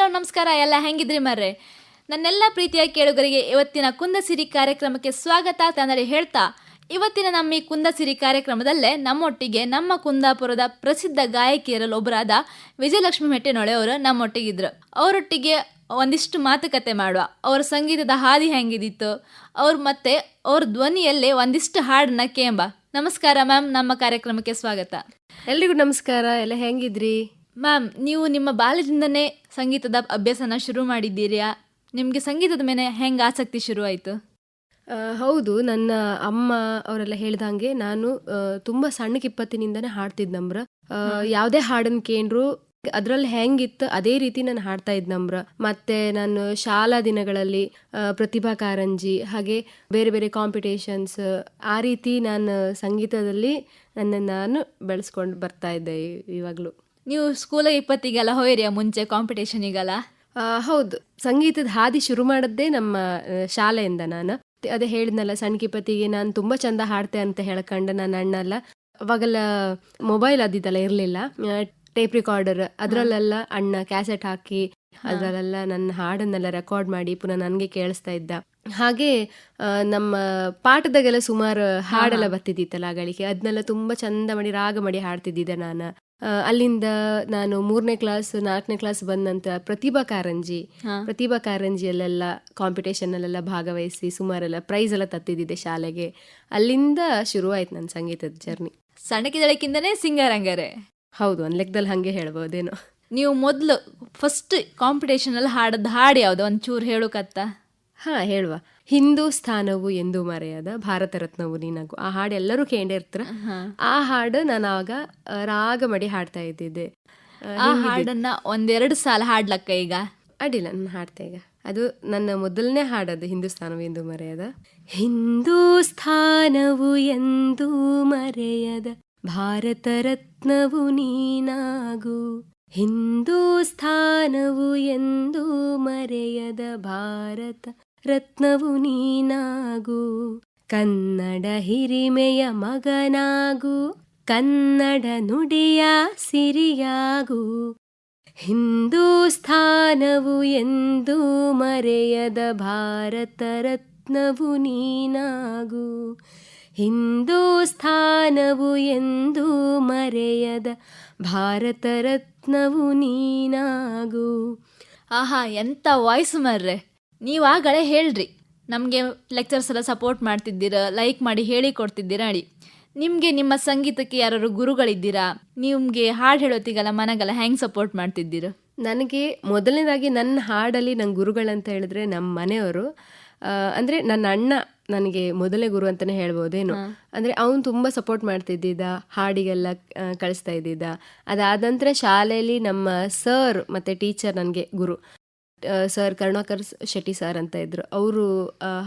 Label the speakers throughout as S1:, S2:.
S1: Hello, ನಮಸ್ಕಾರ. ಎಲ್ಲ ಹೆಂಗಿದ್ರಿ ಮರ್ರೆ? ನನ್ನೆಲ್ಲ ಪ್ರೀತಿಯ ಕೇಳುಗರಿಗೆ ಇವತ್ತಿನ ಕುಂದಸಿರಿ ಕಾರ್ಯಕ್ರಮಕ್ಕೆ ಸ್ವಾಗತ ತಂದರೆ ಹೇಳ್ತಾ, ಇವತ್ತಿನ ನಮ್ಮ ಈ ಕುಂದಸಿರಿ ಕಾರ್ಯಕ್ರಮದಲ್ಲೇ ನಮ್ಮೊಟ್ಟಿಗೆ ನಮ್ಮ ಕುಂದಾಪುರದ ಪ್ರಸಿದ್ಧ ಗಾಯಕಿಯರಲ್ಲಿ ಒಬ್ಬರಾದ ವಿಜಯಲಕ್ಷ್ಮಿ ಮೆಟ್ಟಿನೊಳೆ ಅವರು ನಮ್ಮೊಟ್ಟಿಗಿದ್ರು. ಅವರೊಟ್ಟಿಗೆ ಒಂದಿಷ್ಟು ಮಾತುಕತೆ ಮಾಡುವ. ಅವರ ಸಂಗೀತದ ಹಾದಿ ಹೆಂಗಿದಿತ್ತು, ಅವ್ರು ಮತ್ತೆ ಅವ್ರ ಧ್ವನಿಯಲ್ಲೇ ಒಂದಿಷ್ಟು ಹಾಡನ್ನ ಕೇಂಬ. ನಮಸ್ಕಾರ ಮ್ಯಾಮ್, ನಮ್ಮ ಕಾರ್ಯಕ್ರಮಕ್ಕೆ ಸ್ವಾಗತ.
S2: ಎಲ್ರಿಗೂ ನಮಸ್ಕಾರ. ಎಲ್ಲ ಹೆಂಗಿದ್ರಿ?
S1: ಮ್ಯಾಮ್, ನೀವು ನಿಮ್ಮ ಬಾಲ್ಯದಿಂದನೇ ಸಂಗೀತದ ಅಭ್ಯಾಸನ ಶುರು ಮಾಡಿದ್ದೀರಾ? ನಿಮಗೆ ಸಂಗೀತದ ಮೇಲೆ ಹೆಂಗೆ ಆಸಕ್ತಿ ಶುರು ಆಯಿತು?
S2: ಹೌದು, ನನ್ನ ಅಮ್ಮ ಅವರೆಲ್ಲ ಹೇಳ್ದಂಗೆ ನಾನು ತುಂಬ ತುಂಬಾ ಸಣ್ಣ ಕಿಪ್ಪತ್ತಿನಿಂದನೇ ಹಾಡ್ತಿದ್ದೆ ನಮ್ರ. ಯಾವುದೇ ಯಾವ್ದೇ ಹಾಡನ್ ಕೇಂದ್ರು ಅದ್ರಲ್ಲಿ ಹೆಂಗಿತ್ತು ಅದೇ ರೀತಿ ನಾನು ಹಾಡ್ತಾ ಇದ್ ನಮ್ರ. ಮತ್ತೆ ನಾನು ಶಾಲಾ ದಿನಗಳಲ್ಲಿ ಪ್ರತಿಭಾ ಕಾರಂಜಿ, ಹಾಗೆ ಬೇರೆ ಬೇರೆ ಕಾಂಪಿಟೇಷನ್ಸ್ ಆ ರೀತಿ ನಾನು ಸಂಗೀತದಲ್ಲಿ ನನ್ನ ನಾನು ಬೆಳೆಸ್ಕೊಂಡು ಬರ್ತಾ ಇದ್ದೆ ಇವಾಗ್ಲೂ.
S1: ನೀವು ಸ್ಕೂಲಿಗೆ ಇಪ್ಪತ್ತಿಗೆಲ್ಲ ಹೋಯ್ರಿಯ ಮುಂಚೆ ಕಾಂಪಿಟೇಷನಿಗೆಲ್ಲ
S2: ಆ, ಹೌದು. ಸಂಗೀತದ ಹಾದಿ ಶುರು ಮಾಡದ್ದೇ ನಮ್ಮ ಶಾಲೆಯಿಂದ ನಾನು. ಅದೇ ಹೇಳಿದ್ನಲ್ಲ ಸಣ್ಣಕಿಪತಿಗೆ ನಾನು ತುಂಬಾ ಚಂದ ಹಾಡ್ತೆ ಅಂತ ಹೇಳ್ಕಂಡು ನನ್ನ ಅಣ್ಣಲ್ಲ. ಅವಾಗೆಲ್ಲ ಮೊಬೈಲ್ ಅದಿದ್ದಲ್ಲ ಇರಲಿಲ್ಲ. ಟೇಪ್ ರಿಕಾರ್ಡರ್ ಅದರಲ್ಲೆಲ್ಲ ಅಣ್ಣ ಕ್ಯಾಸೆಟ್ ಹಾಕಿ ಅದರಲ್ಲೆಲ್ಲ ನನ್ನ ಹಾಡನ್ನೆಲ್ಲ ರೆಕಾರ್ಡ್ ಮಾಡಿ ಪುನಃ ನನಗೆ ಕೇಳಿಸ್ತಾ ಇದ್ದ. ಹಾಗೆ ನಮ್ಮ ಪಾಠದಾಗೆಲ್ಲ ಸುಮಾರು ಹಾಡೆಲ್ಲ ಬರ್ತಿದ್ದಿತ್ತಲ್ಲ ಗಳಿಕೆ ಅದನ್ನೆಲ್ಲ ತುಂಬಾ ಚಂದ ಮಾಡಿ ರಾಗ ಮಾಡಿ ಹಾಡ್ತಿದ್ದಿದ್ದೆ ನಾನು. ಅಲ್ಲಿಂದ ನಾನು ಮೂರನೇ ಕ್ಲಾಸ್ ನಾಲ್ಕನೇ ಕ್ಲಾಸ್ ಬಂದ ನಂತರ ಪ್ರತಿಭಾ ಕಾರಂಜಿ. ಪ್ರತಿಭಾ ಕಾರಂಜಿಯಲ್ಲೆಲ್ಲ ಕಾಂಪಿಟೇಷನ್ ಅಲ್ಲೆಲ್ಲ ಭಾಗವಹಿಸಿ ಸುಮಾರೆಲ್ಲ ಪ್ರೈಸ್ ಎಲ್ಲ ತತ್ತಿದ್ದಿದ್ದೆ ಶಾಲೆಗೆ. ಅಲ್ಲಿಂದ ಶುರುವಾಯ್ತು ಆಯ್ತು ನನ್ನ ಸಂಗೀತದ ಜರ್ನಿ
S1: ಸಣ್ಣಕಿದಳಕ್ಕಿಂದನೇ ಸಿಂಗರ್ ಹಂಗಾರೆ.
S2: ಹೌದು ಒಂದ್ ಲೆಕ್ಕದಲ್ಲಿ ಹಂಗೆ ಹೇಳ್ಬೋದೇನೋ.
S1: ನೀವು ಮೊದಲು ಫಸ್ಟ್ ಕಾಂಪಿಟೇಷನಲ್ಲಿ ಹಾಡದ ಹಾಡು ಯಾವುದು? ಒಂಚೂರು ಹೇಳೋಕತ್ತ
S2: ಹಾ ಹೇಳುವ. ಹಿಂದೂಸ್ಥಾನವು ಎಂದು ಮರೆಯದ ಭಾರತ ರತ್ನವು ನೀನಗು. ಆ ಹಾಡು ಎಲ್ಲರೂ ಕೇಳಿರ್ತಾರ ಆ ಹಾಡು ನಾನು ಆವಾಗ ರಾಗ ಮಡಿ ಹಾಡ್ತಾ ಇದ್ದಿದ್ದೆ. ಆ,
S1: ಆ ಹಾಡನ್ನ ಒಂದೆರಡು ಸಾಲ ಹಾಡ್ಲಕ್ಕ ಈಗ?
S2: ಅಡ್ಡಿಲ್ಲ ನಾನು ಹಾಡ್ತೆ ಈಗ. ಅದು ನನ್ನ ಮೊದಲನೇ ಹಾಡದು ಹಿಂದೂಸ್ಥಾನವು ಎಂದು ಮರೆಯದ. ಹಿಂದೂಸ್ಥಾನವು ಎಂದು ಮರೆಯದ ಭಾರತ ರತ್ನವು ನೀನಾಗು. ಹಿಂದೂಸ್ಥಾನವು ಎಂದು ಮರೆಯದ ಭಾರತ ರತ್ನವು ನೀನಾಗು, ಕನ್ನಡ ಹಿರಿಮೆಯ ಮಗನಾಗು, ಕನ್ನಡ ನುಡಿಯ ಸಿರಿಯಾಗು. ಹಿಂದೂಸ್ಥಾನವು ಎಂದು ಮರೆಯದ ಭಾರತ ರತ್ನವು ನೀನಾಗು. ಹಿಂದೂಸ್ಥಾನವು ಎಂದು ಮರೆಯದ ಭಾರತ ರತ್ನವು ನೀನಾಗು.
S1: ಆಹಾ ಎಂತ ವಾಯ್ಸ್ ಮರ್ರೆ. ನೀವು ಆಗಲೇ ಹೇಳ್ರಿ. ನಮಗೆ ಲೆಕ್ಚರ್ಸ್ ಎಲ್ಲ ಸಪೋರ್ಟ್ ಮಾಡ್ತಿದ್ದೀರ ಲೈಕ್ ಮಾಡಿ ಹೇಳಿ ಕೊಡ್ತಿದ್ದೀರಾ ಅಡಿ. ನಿಮಗೆ ನಿಮ್ಮ ಸಂಗೀತಕ್ಕೆ ಯಾರು ಗುರುಗಳಿದ್ದೀರಾ? ನಿಮಗೆ ಹಾಡು ಹೇಳೋತಿಗೆಲ್ಲ ಮನೆಗೆಲ್ಲ ಹೆಂಗೆ ಸಪೋರ್ಟ್ ಮಾಡ್ತಿದ್ದೀರ?
S2: ನನಗೆ ಮೊದಲನೇದಾಗಿ ನನ್ನ ಹಾಡಲ್ಲಿ ನನ್ನ ಗುರುಗಳಂತ ಹೇಳಿದ್ರೆ ನಮ್ಮ ಮನೆಯವರು. ಅಂದರೆ ನನ್ನ ಅಣ್ಣ ನನಗೆ ಮೊದಲೇ ಗುರು ಅಂತಲೇ ಹೇಳ್ಬೋದೇನು. ಅಂದ್ರೆ ಅವನು ತುಂಬಾ ಸಪೋರ್ಟ್ ಮಾಡ್ತಿದ್ದಿದ್ದ ಹಾಡಿಗೆಲ್ಲ ಕಳಿಸ್ತಾ ಇದ್ದಿದ್ದ. ಅದಾದ ನಂತರ ಶಾಲೆಯಲ್ಲಿ ನಮ್ಮ ಸರ್ ಮತ್ತೆ ಟೀಚರ್ ನನಗೆ ಗುರು. ಸರ್ ಕರುಣಾಕರ್ ಶೆಟ್ಟಿ ಸರ್ ಅಂತ ಇದ್ರು. ಅವರು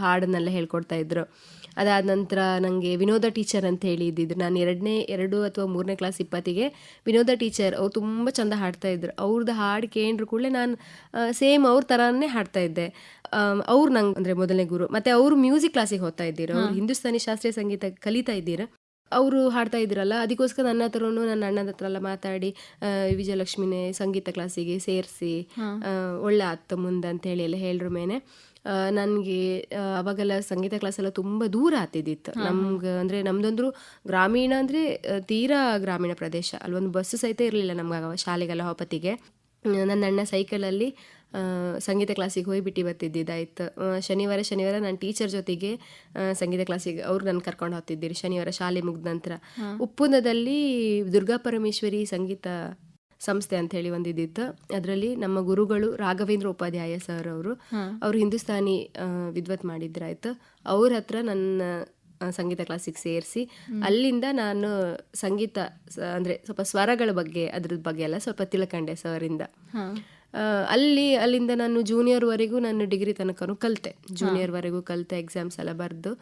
S2: ಹಾಡನ್ನೆಲ್ಲ ಹೇಳ್ಕೊಡ್ತಾ ಇದ್ರು. ಅದಾದ ನಂತರ ನನಗೆ ವಿನೋದ ಟೀಚರ್ ಅಂತ ಹೇಳಿ ಇದ್ದಿದ್ರು. ನಾನು ಎರಡನೇ ಎರಡು ಅಥವಾ ಮೂರನೇ ಕ್ಲಾಸ್ ಇಪ್ಪತ್ತಿಗೆ ವಿನೋದ ಟೀಚರ್ ಅವ್ರು ತುಂಬ ಚಂದ ಹಾಡ್ತಾ ಇದ್ರು. ಅವ್ರದ್ದು ಹಾಡು ಕೇಂದ್ರ ಕೂಡಲೇ ನಾನು ಸೇಮ್ ಅವ್ರ ಥರನೇ ಹಾಡ್ತಾ ಇದ್ದೆ. ಅವ್ರು ನಂಗೆ ಅಂದರೆ ಮೊದಲನೇ ಗುರು. ಮತ್ತು ಅವರು ಮ್ಯೂಸಿಕ್ ಕ್ಲಾಸಿಗೆ ಹೋಗ್ತಾ ಇದ್ದೀರು. ಅವ್ರು ಹಿಂದೂಸ್ತಾನಿ ಶಾಸ್ತ್ರೀಯ ಸಂಗೀತ ಕಲಿತಾ ಇದ್ದೀರ. ಅವರು ಹಾಡ್ತಾ ಇದ್ರಲ್ಲ ಅದಕ್ಕೋಸ್ಕರ ನನ್ನ ಹತ್ರನು ನನ್ನ ಅಣ್ಣನ ಹತ್ರ ಎಲ್ಲ ಮಾತಾಡಿ ಆ, ವಿಜಯಲಕ್ಷ್ಮಿನೇ ಸಂಗೀತ ಕ್ಲಾಸಿಗೆ ಸೇರಿಸಿ ಒಳ್ಳೆ ಆತ ಮುಂದೆ ಅಂತ ಹೇಳಿ ಎಲ್ಲ ಹೇಳ್ರ ಮೇಲೆ ನನಗೆ ಅವಾಗೆಲ್ಲ ಸಂಗೀತ ಕ್ಲಾಸ್ ಎಲ್ಲ ತುಂಬ ದೂರ ಆತಿದ್ದಿತ್ತು ನಮ್ಗೆ ಅಂದರೆ ನಮ್ದೊಂದ್ರು ಗ್ರಾಮೀಣ ಅಂದರೆ ತೀರಾ ಗ್ರಾಮೀಣ ಪ್ರದೇಶ. ಅಲ್ಲೊಂದು ಬಸ್ ಸಹಿತ ಇರಲಿಲ್ಲ ನಮ್ಗೆ ಆಗ ಶಾಲೆಗೆಲ್ಲ ಹೋಪತ್ತಿಗೆ. ನನ್ನ ಅಣ್ಣ ಸೈಕಲಲ್ಲಿ ಸಂಗೀತ ಕ್ಲಾಸಿಗೆ ಹೋಗಿ ಬಿಟ್ಟು ಬರ್ತಿದ್ದಿದ್ದಾಯ್ತು ಶನಿವಾರ ಶನಿವಾರ ನಾನು ಟೀಚರ್ ಜೊತೆಗೆ ಸಂಗೀತ ಕ್ಲಾಸಿಗೆ ಅವ್ರು ನನ್ನ ಕರ್ಕೊಂಡು ಹೋಗ್ತಿದ್ದೀರಿ ಶನಿವಾರ ಶಾಲೆ ಮುಗಿದ ನಂತರ. ಉಪ್ಪುನದಲ್ಲಿ ದುರ್ಗಾ ಪರಮೇಶ್ವರಿ ಸಂಗೀತ ಸಂಸ್ಥೆ ಅಂತ ಹೇಳಿ ಒಂದಿದ್ದಿತ್ತು. ಅದರಲ್ಲಿ ನಮ್ಮ ಗುರುಗಳು ರಾಘವೇಂದ್ರ ಉಪಾಧ್ಯಾಯ ಸರ್ ಅವರು ಅವರು ಹಿಂದೂಸ್ತಾನಿ ವಿದ್ವತ್ ಮಾಡಿದ್ರಾಯ್ತು. ಅವ್ರ ಹತ್ರ ನನ್ನ ಸಂಗೀತ ಕ್ಲಾಸಿಗೆ ಸೇರಿಸಿ ಅಲ್ಲಿಂದ ನಾನು ಸಂಗೀತ ಅಂದ್ರೆ ಸ್ವಲ್ಪ ಸ್ವರಗಳ ಬಗ್ಗೆ ಅದ್ರ ಬಗ್ಗೆ ಎಲ್ಲ ಸ್ವಲ್ಪ ತಿಳ್ಕೊಂಡೆ ಸರ್ ಆ, ಅಲ್ಲಿ ಅಲ್ಲಿಂದ ನಾನು ಜೂನಿಯರ್ವರೆಗೂ ನಾನು ಡಿಗ್ರಿ ತನಕನೂ ಕಲಿತೆ. ಜೂನಿಯರ್ವರೆಗೂ ಕಲಿತೆ ಎಕ್ಸಾಮ್ಸ್ ಎಲ್ಲ ಬರೆದು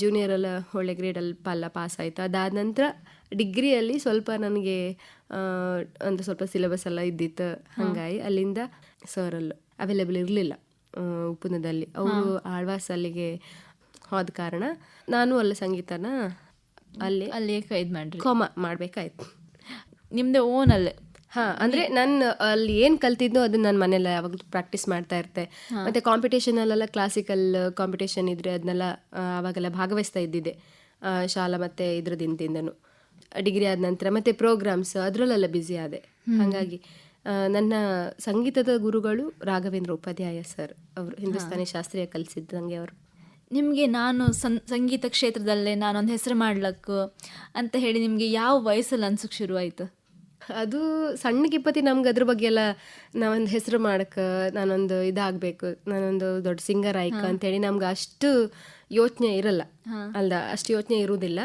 S2: ಜೂನಿಯರ್ ಎಲ್ಲ ಒಳ್ಳೆ ಗ್ರೇಡಲ್ಲಿ ಪಲ್ಲ ಪಾಸ್ ಆಯಿತು. ಅದಾದ ನಂತರ ಡಿಗ್ರಿಯಲ್ಲಿ ಸ್ವಲ್ಪ ನನಗೆ ಅಂತ ಅಂದ್ರೆ ಸ್ವಲ್ಪ ಸಿಲೆಬಸ್ ಎಲ್ಲ ಇದ್ದಿತ್ತು. ಹಂಗಾಗಿ ಅಲ್ಲಿಂದ ಸರಲ್ಲಿ ಅವೈಲೇಬಲ್ ಇರಲಿಲ್ಲ ಉಪ್ಪುನದಲ್ಲಿ ಅವರು ಆಳ್ವಾಸ್ ಅಲ್ಲಿಗೆ ಹೋದ ಕಾರಣ ನಾನು ಅಲ್ಲ ಸಂಗೀತನ ಅಲ್ಲಿ
S1: ಅಲ್ಲಿ ಇದು ಮಾಡ್ರಿ.
S2: ಕೊಮ ಮಾಡಬೇಕಾಯ್ತು.
S1: ಓನ್ ಓನಲ್ಲಿ
S2: ಹಾ ಅಂದ್ರೆ ನಾನು ಅಲ್ಲಿ ಏನ್ ಕಲ್ತಿದ್ನೋ ಅದನ್ನ ನಾನು ಮನೆಯಲ್ಲ ಯಾವಾಗ ಪ್ರಾಕ್ಟೀಸ್ ಮಾಡ್ತಾ ಇರ್ತೆ. ಮತ್ತೆ ಕಾಂಪಿಟೇಷನ್ ಅಲ್ಲೆಲ್ಲ ಕ್ಲಾಸಿಕಲ್ ಕಾಂಪಿಟೇಷನ್ ಇದ್ರೆ ಅದನ್ನೆಲ್ಲ ಅವಾಗೆಲ್ಲ ಭಾಗವಹಿಸ್ತಾ ಇದ್ದಿದ್ದೆ. ಶಾಲಾ ಮತ್ತೆ ದಿನದಿಂದನು ಡಿಗ್ರಿ ಆದ ನಂತರ ಮತ್ತೆ ಪ್ರೋಗ್ರಾಮ್ಸ್ ಅದರಲ್ಲೆಲ್ಲ ಬ್ಯುಸಿ ಆದೆ. ಹಾಗಾಗಿ ನನ್ನ ಸಂಗೀತದ ಗುರುಗಳು ರಾಘವೇಂದ್ರ ಉಪಾಧ್ಯಾಯ ಸರ್ ಅವರು ಹಿಂದೂಸ್ತಾನಿ ಶಾಸ್ತ್ರೀಯ ಕಲಿಸಿದ್ದು ನನಗೆ ಅವರು.
S1: ನಿಮಗೆ ನಾನು ಸಂ ಸಂಗೀತ ಕ್ಷೇತ್ರದಲ್ಲೇ ನಾನೊಂದು ಹೆಸರು ಮಾಡ್ಲಕ್ಕು ಅಂತ ಹೇಳಿ ನಿಮಗೆ ಯಾವ ವಯಸ್ಸಲ್ಲಿ ಅನ್ಸಕ್ಕೆ ಶುರುವಾಯಿತು?
S2: ಅದು ಸಣ್ಣಗಿಪ್ಪತ್ತಿ ನಮ್ಗೆ ಅದ್ರ ಬಗ್ಗೆ ಎಲ್ಲ ನಾವೊಂದು ಹೆಸರು ಮಾಡಕ ನಾನೊಂದು ಇದಾಗಬೇಕು ನಾನೊಂದು ದೊಡ್ಡ ಸಿಂಗರ್ ಆಯ್ಕ ಅಂತೇಳಿ ನಮ್ಗೆ ಅಷ್ಟು ಯೋಚನೆ ಇರಲ್ಲ. ಅಲ್ದ ಅಷ್ಟು ಯೋಚನೆ ಇರುವುದಿಲ್ಲ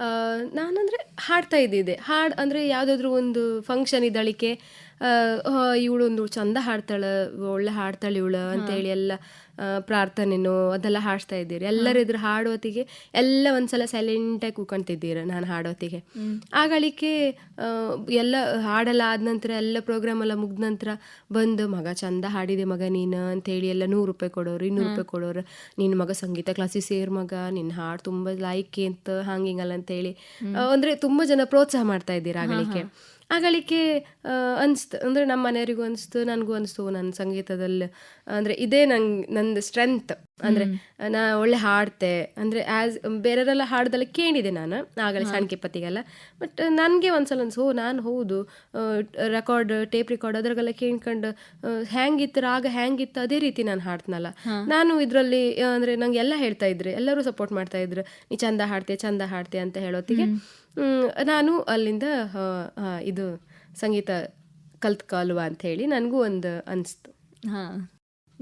S2: ಆ, ನಾನಂದ್ರೆ ಹಾಡ್ತಾ ಇದ್ದಿದ್ದೆ. ಹಾಡು ಅಂದರೆ ಯಾವುದಾದ್ರೂ ಒಂದು ಫಂಕ್ಷನ್ ಇದ್ದಳಿಕೆ ಇವಳು ಒಂದು ಚಂದ ಹಾಡ್ತಾಳೆ ಒಳ್ಳೆ ಹಾಡ್ತಾಳೆ ಇವಳು ಅಂತೇಳಿ ಎಲ್ಲ ಪ್ರಾರ್ಥನೆನೋ ಅದೆಲ್ಲ ಹಾಡ್ತಾ ಇದ್ದೀರಿ. ಎಲ್ಲರ ಎದುರು ಹಾಡೋತ್ತಿಗೆ ಎಲ್ಲ ಒಂದ್ಸಲ ಸೈಲೆಂಟಾಗಿ ಕೂಕೊಂತಿದ್ದೀರ ನಾನು ಹಾಡೋತಿಗೆ. ಆಗಳಿಕೆ ಎಲ್ಲ ಹಾಡೆಲ್ಲ ಆದ ನಂತರ ಎಲ್ಲ ಪ್ರೋಗ್ರಾಮ್ ಎಲ್ಲ ಮುಗ್ದ ನಂತರ ಬಂದು ಮಗ ಚಂದ ಹಾಡಿದೆ ಮಗ ನೀನು ಅಂತೇಳಿ ಎಲ್ಲ ನೂರು ರೂಪಾಯಿ ಕೊಡೋರು ಇನ್ನೂರು ರೂಪಾಯಿ ಕೊಡೋರು. ನಿನ್ನ ಮಗ ಸಂಗೀತ ಕ್ಲಾಸಿಗೆ ಸೇರ್ ಮಗ ನಿನ್ನ ಹಾಡು ತುಂಬ ಲೈಕ್ ಅಂತ ಹಾಂಗಿಂಗಲ್ಲ ಅಂತೇಳಿ. ಅಂದರೆ ಅಂದ್ರೆ ತುಂಬ ಜನ ಪ್ರೋತ್ಸಾಹ ಮಾಡ್ತಾ ಇದ್ದೀರ ಆಗಳಿಕೆ ಆಗಳಿಕೆ ಅನ್ಸ್ತು ಅಂದರೆ ನಮ್ಮ ಮನೆಯವರಿಗೂ ಅನಿಸ್ತು ನನಗೂ ಅನಿಸ್ತು ನನ್ನ ಸಂಗೀತದಲ್ಲಿ ಅಂದರೆ ಇದೇ ನಂಗೆ ನಂದು ಸ್ಟ್ರೆಂತ್ ಅಂದ್ರೆ ನಾ ಒಳ್ಳೆ ಹಾಡ್ತೆ. ಅಂದ್ರೆ ಆಸ್ ಬೇರೆಯವರೆಲ್ಲ ಹಾಡ್ದೆಲ್ಲ ಕೇಳಿದೆ ನಾನು ಆಗಲೇ ಸಣ್ಕಿಪ್ಪತ್ತಿಗೆಲ್ಲ ಬಟ್ ನನಗೆ ಒಂದ್ಸಲ ಅನ್ಸು ಹೋ ನಾನು ಹೌದು ರೆಕಾರ್ಡ್ ಟೇಪ್ ರೆಕಾರ್ಡ್ ಅದ್ರಾಗೆಲ್ಲ ಕೇಳ್ಕೊಂಡು ಹ್ಯಾಂಗಿತ್ತು ರಾಗ ಹ್ಯಾಂಗಿತ್ತು ಅದೇ ರೀತಿ ನಾನು ಹಾಡ್ತನಲ್ಲ. ನಾನು ಇದರಲ್ಲಿ ಅಂದ್ರೆ ನಂಗೆ ಎಲ್ಲ ಹೇಳ್ತಾ ಇದ್ರು ಎಲ್ಲರೂ ಸಪೋರ್ಟ್ ಮಾಡ್ತಾ ಇದ್ರು. ನೀ ಚಂದ ಹಾಡ್ತೆ ಚಂದ ಹಾಡ್ತೆ ಅಂತ ಹೇಳೋತ್ತಿಗೆ ನಾನು ಅಲ್ಲಿಂದ ಇದು ಸಂಗೀತ ಕಲ್ತ್ಕೊಲ್ವ ಅಂತ ಹೇಳಿ ನನಗೂ ಒಂದು ಅನಿಸ್ತು.
S1: ಹಾಂ.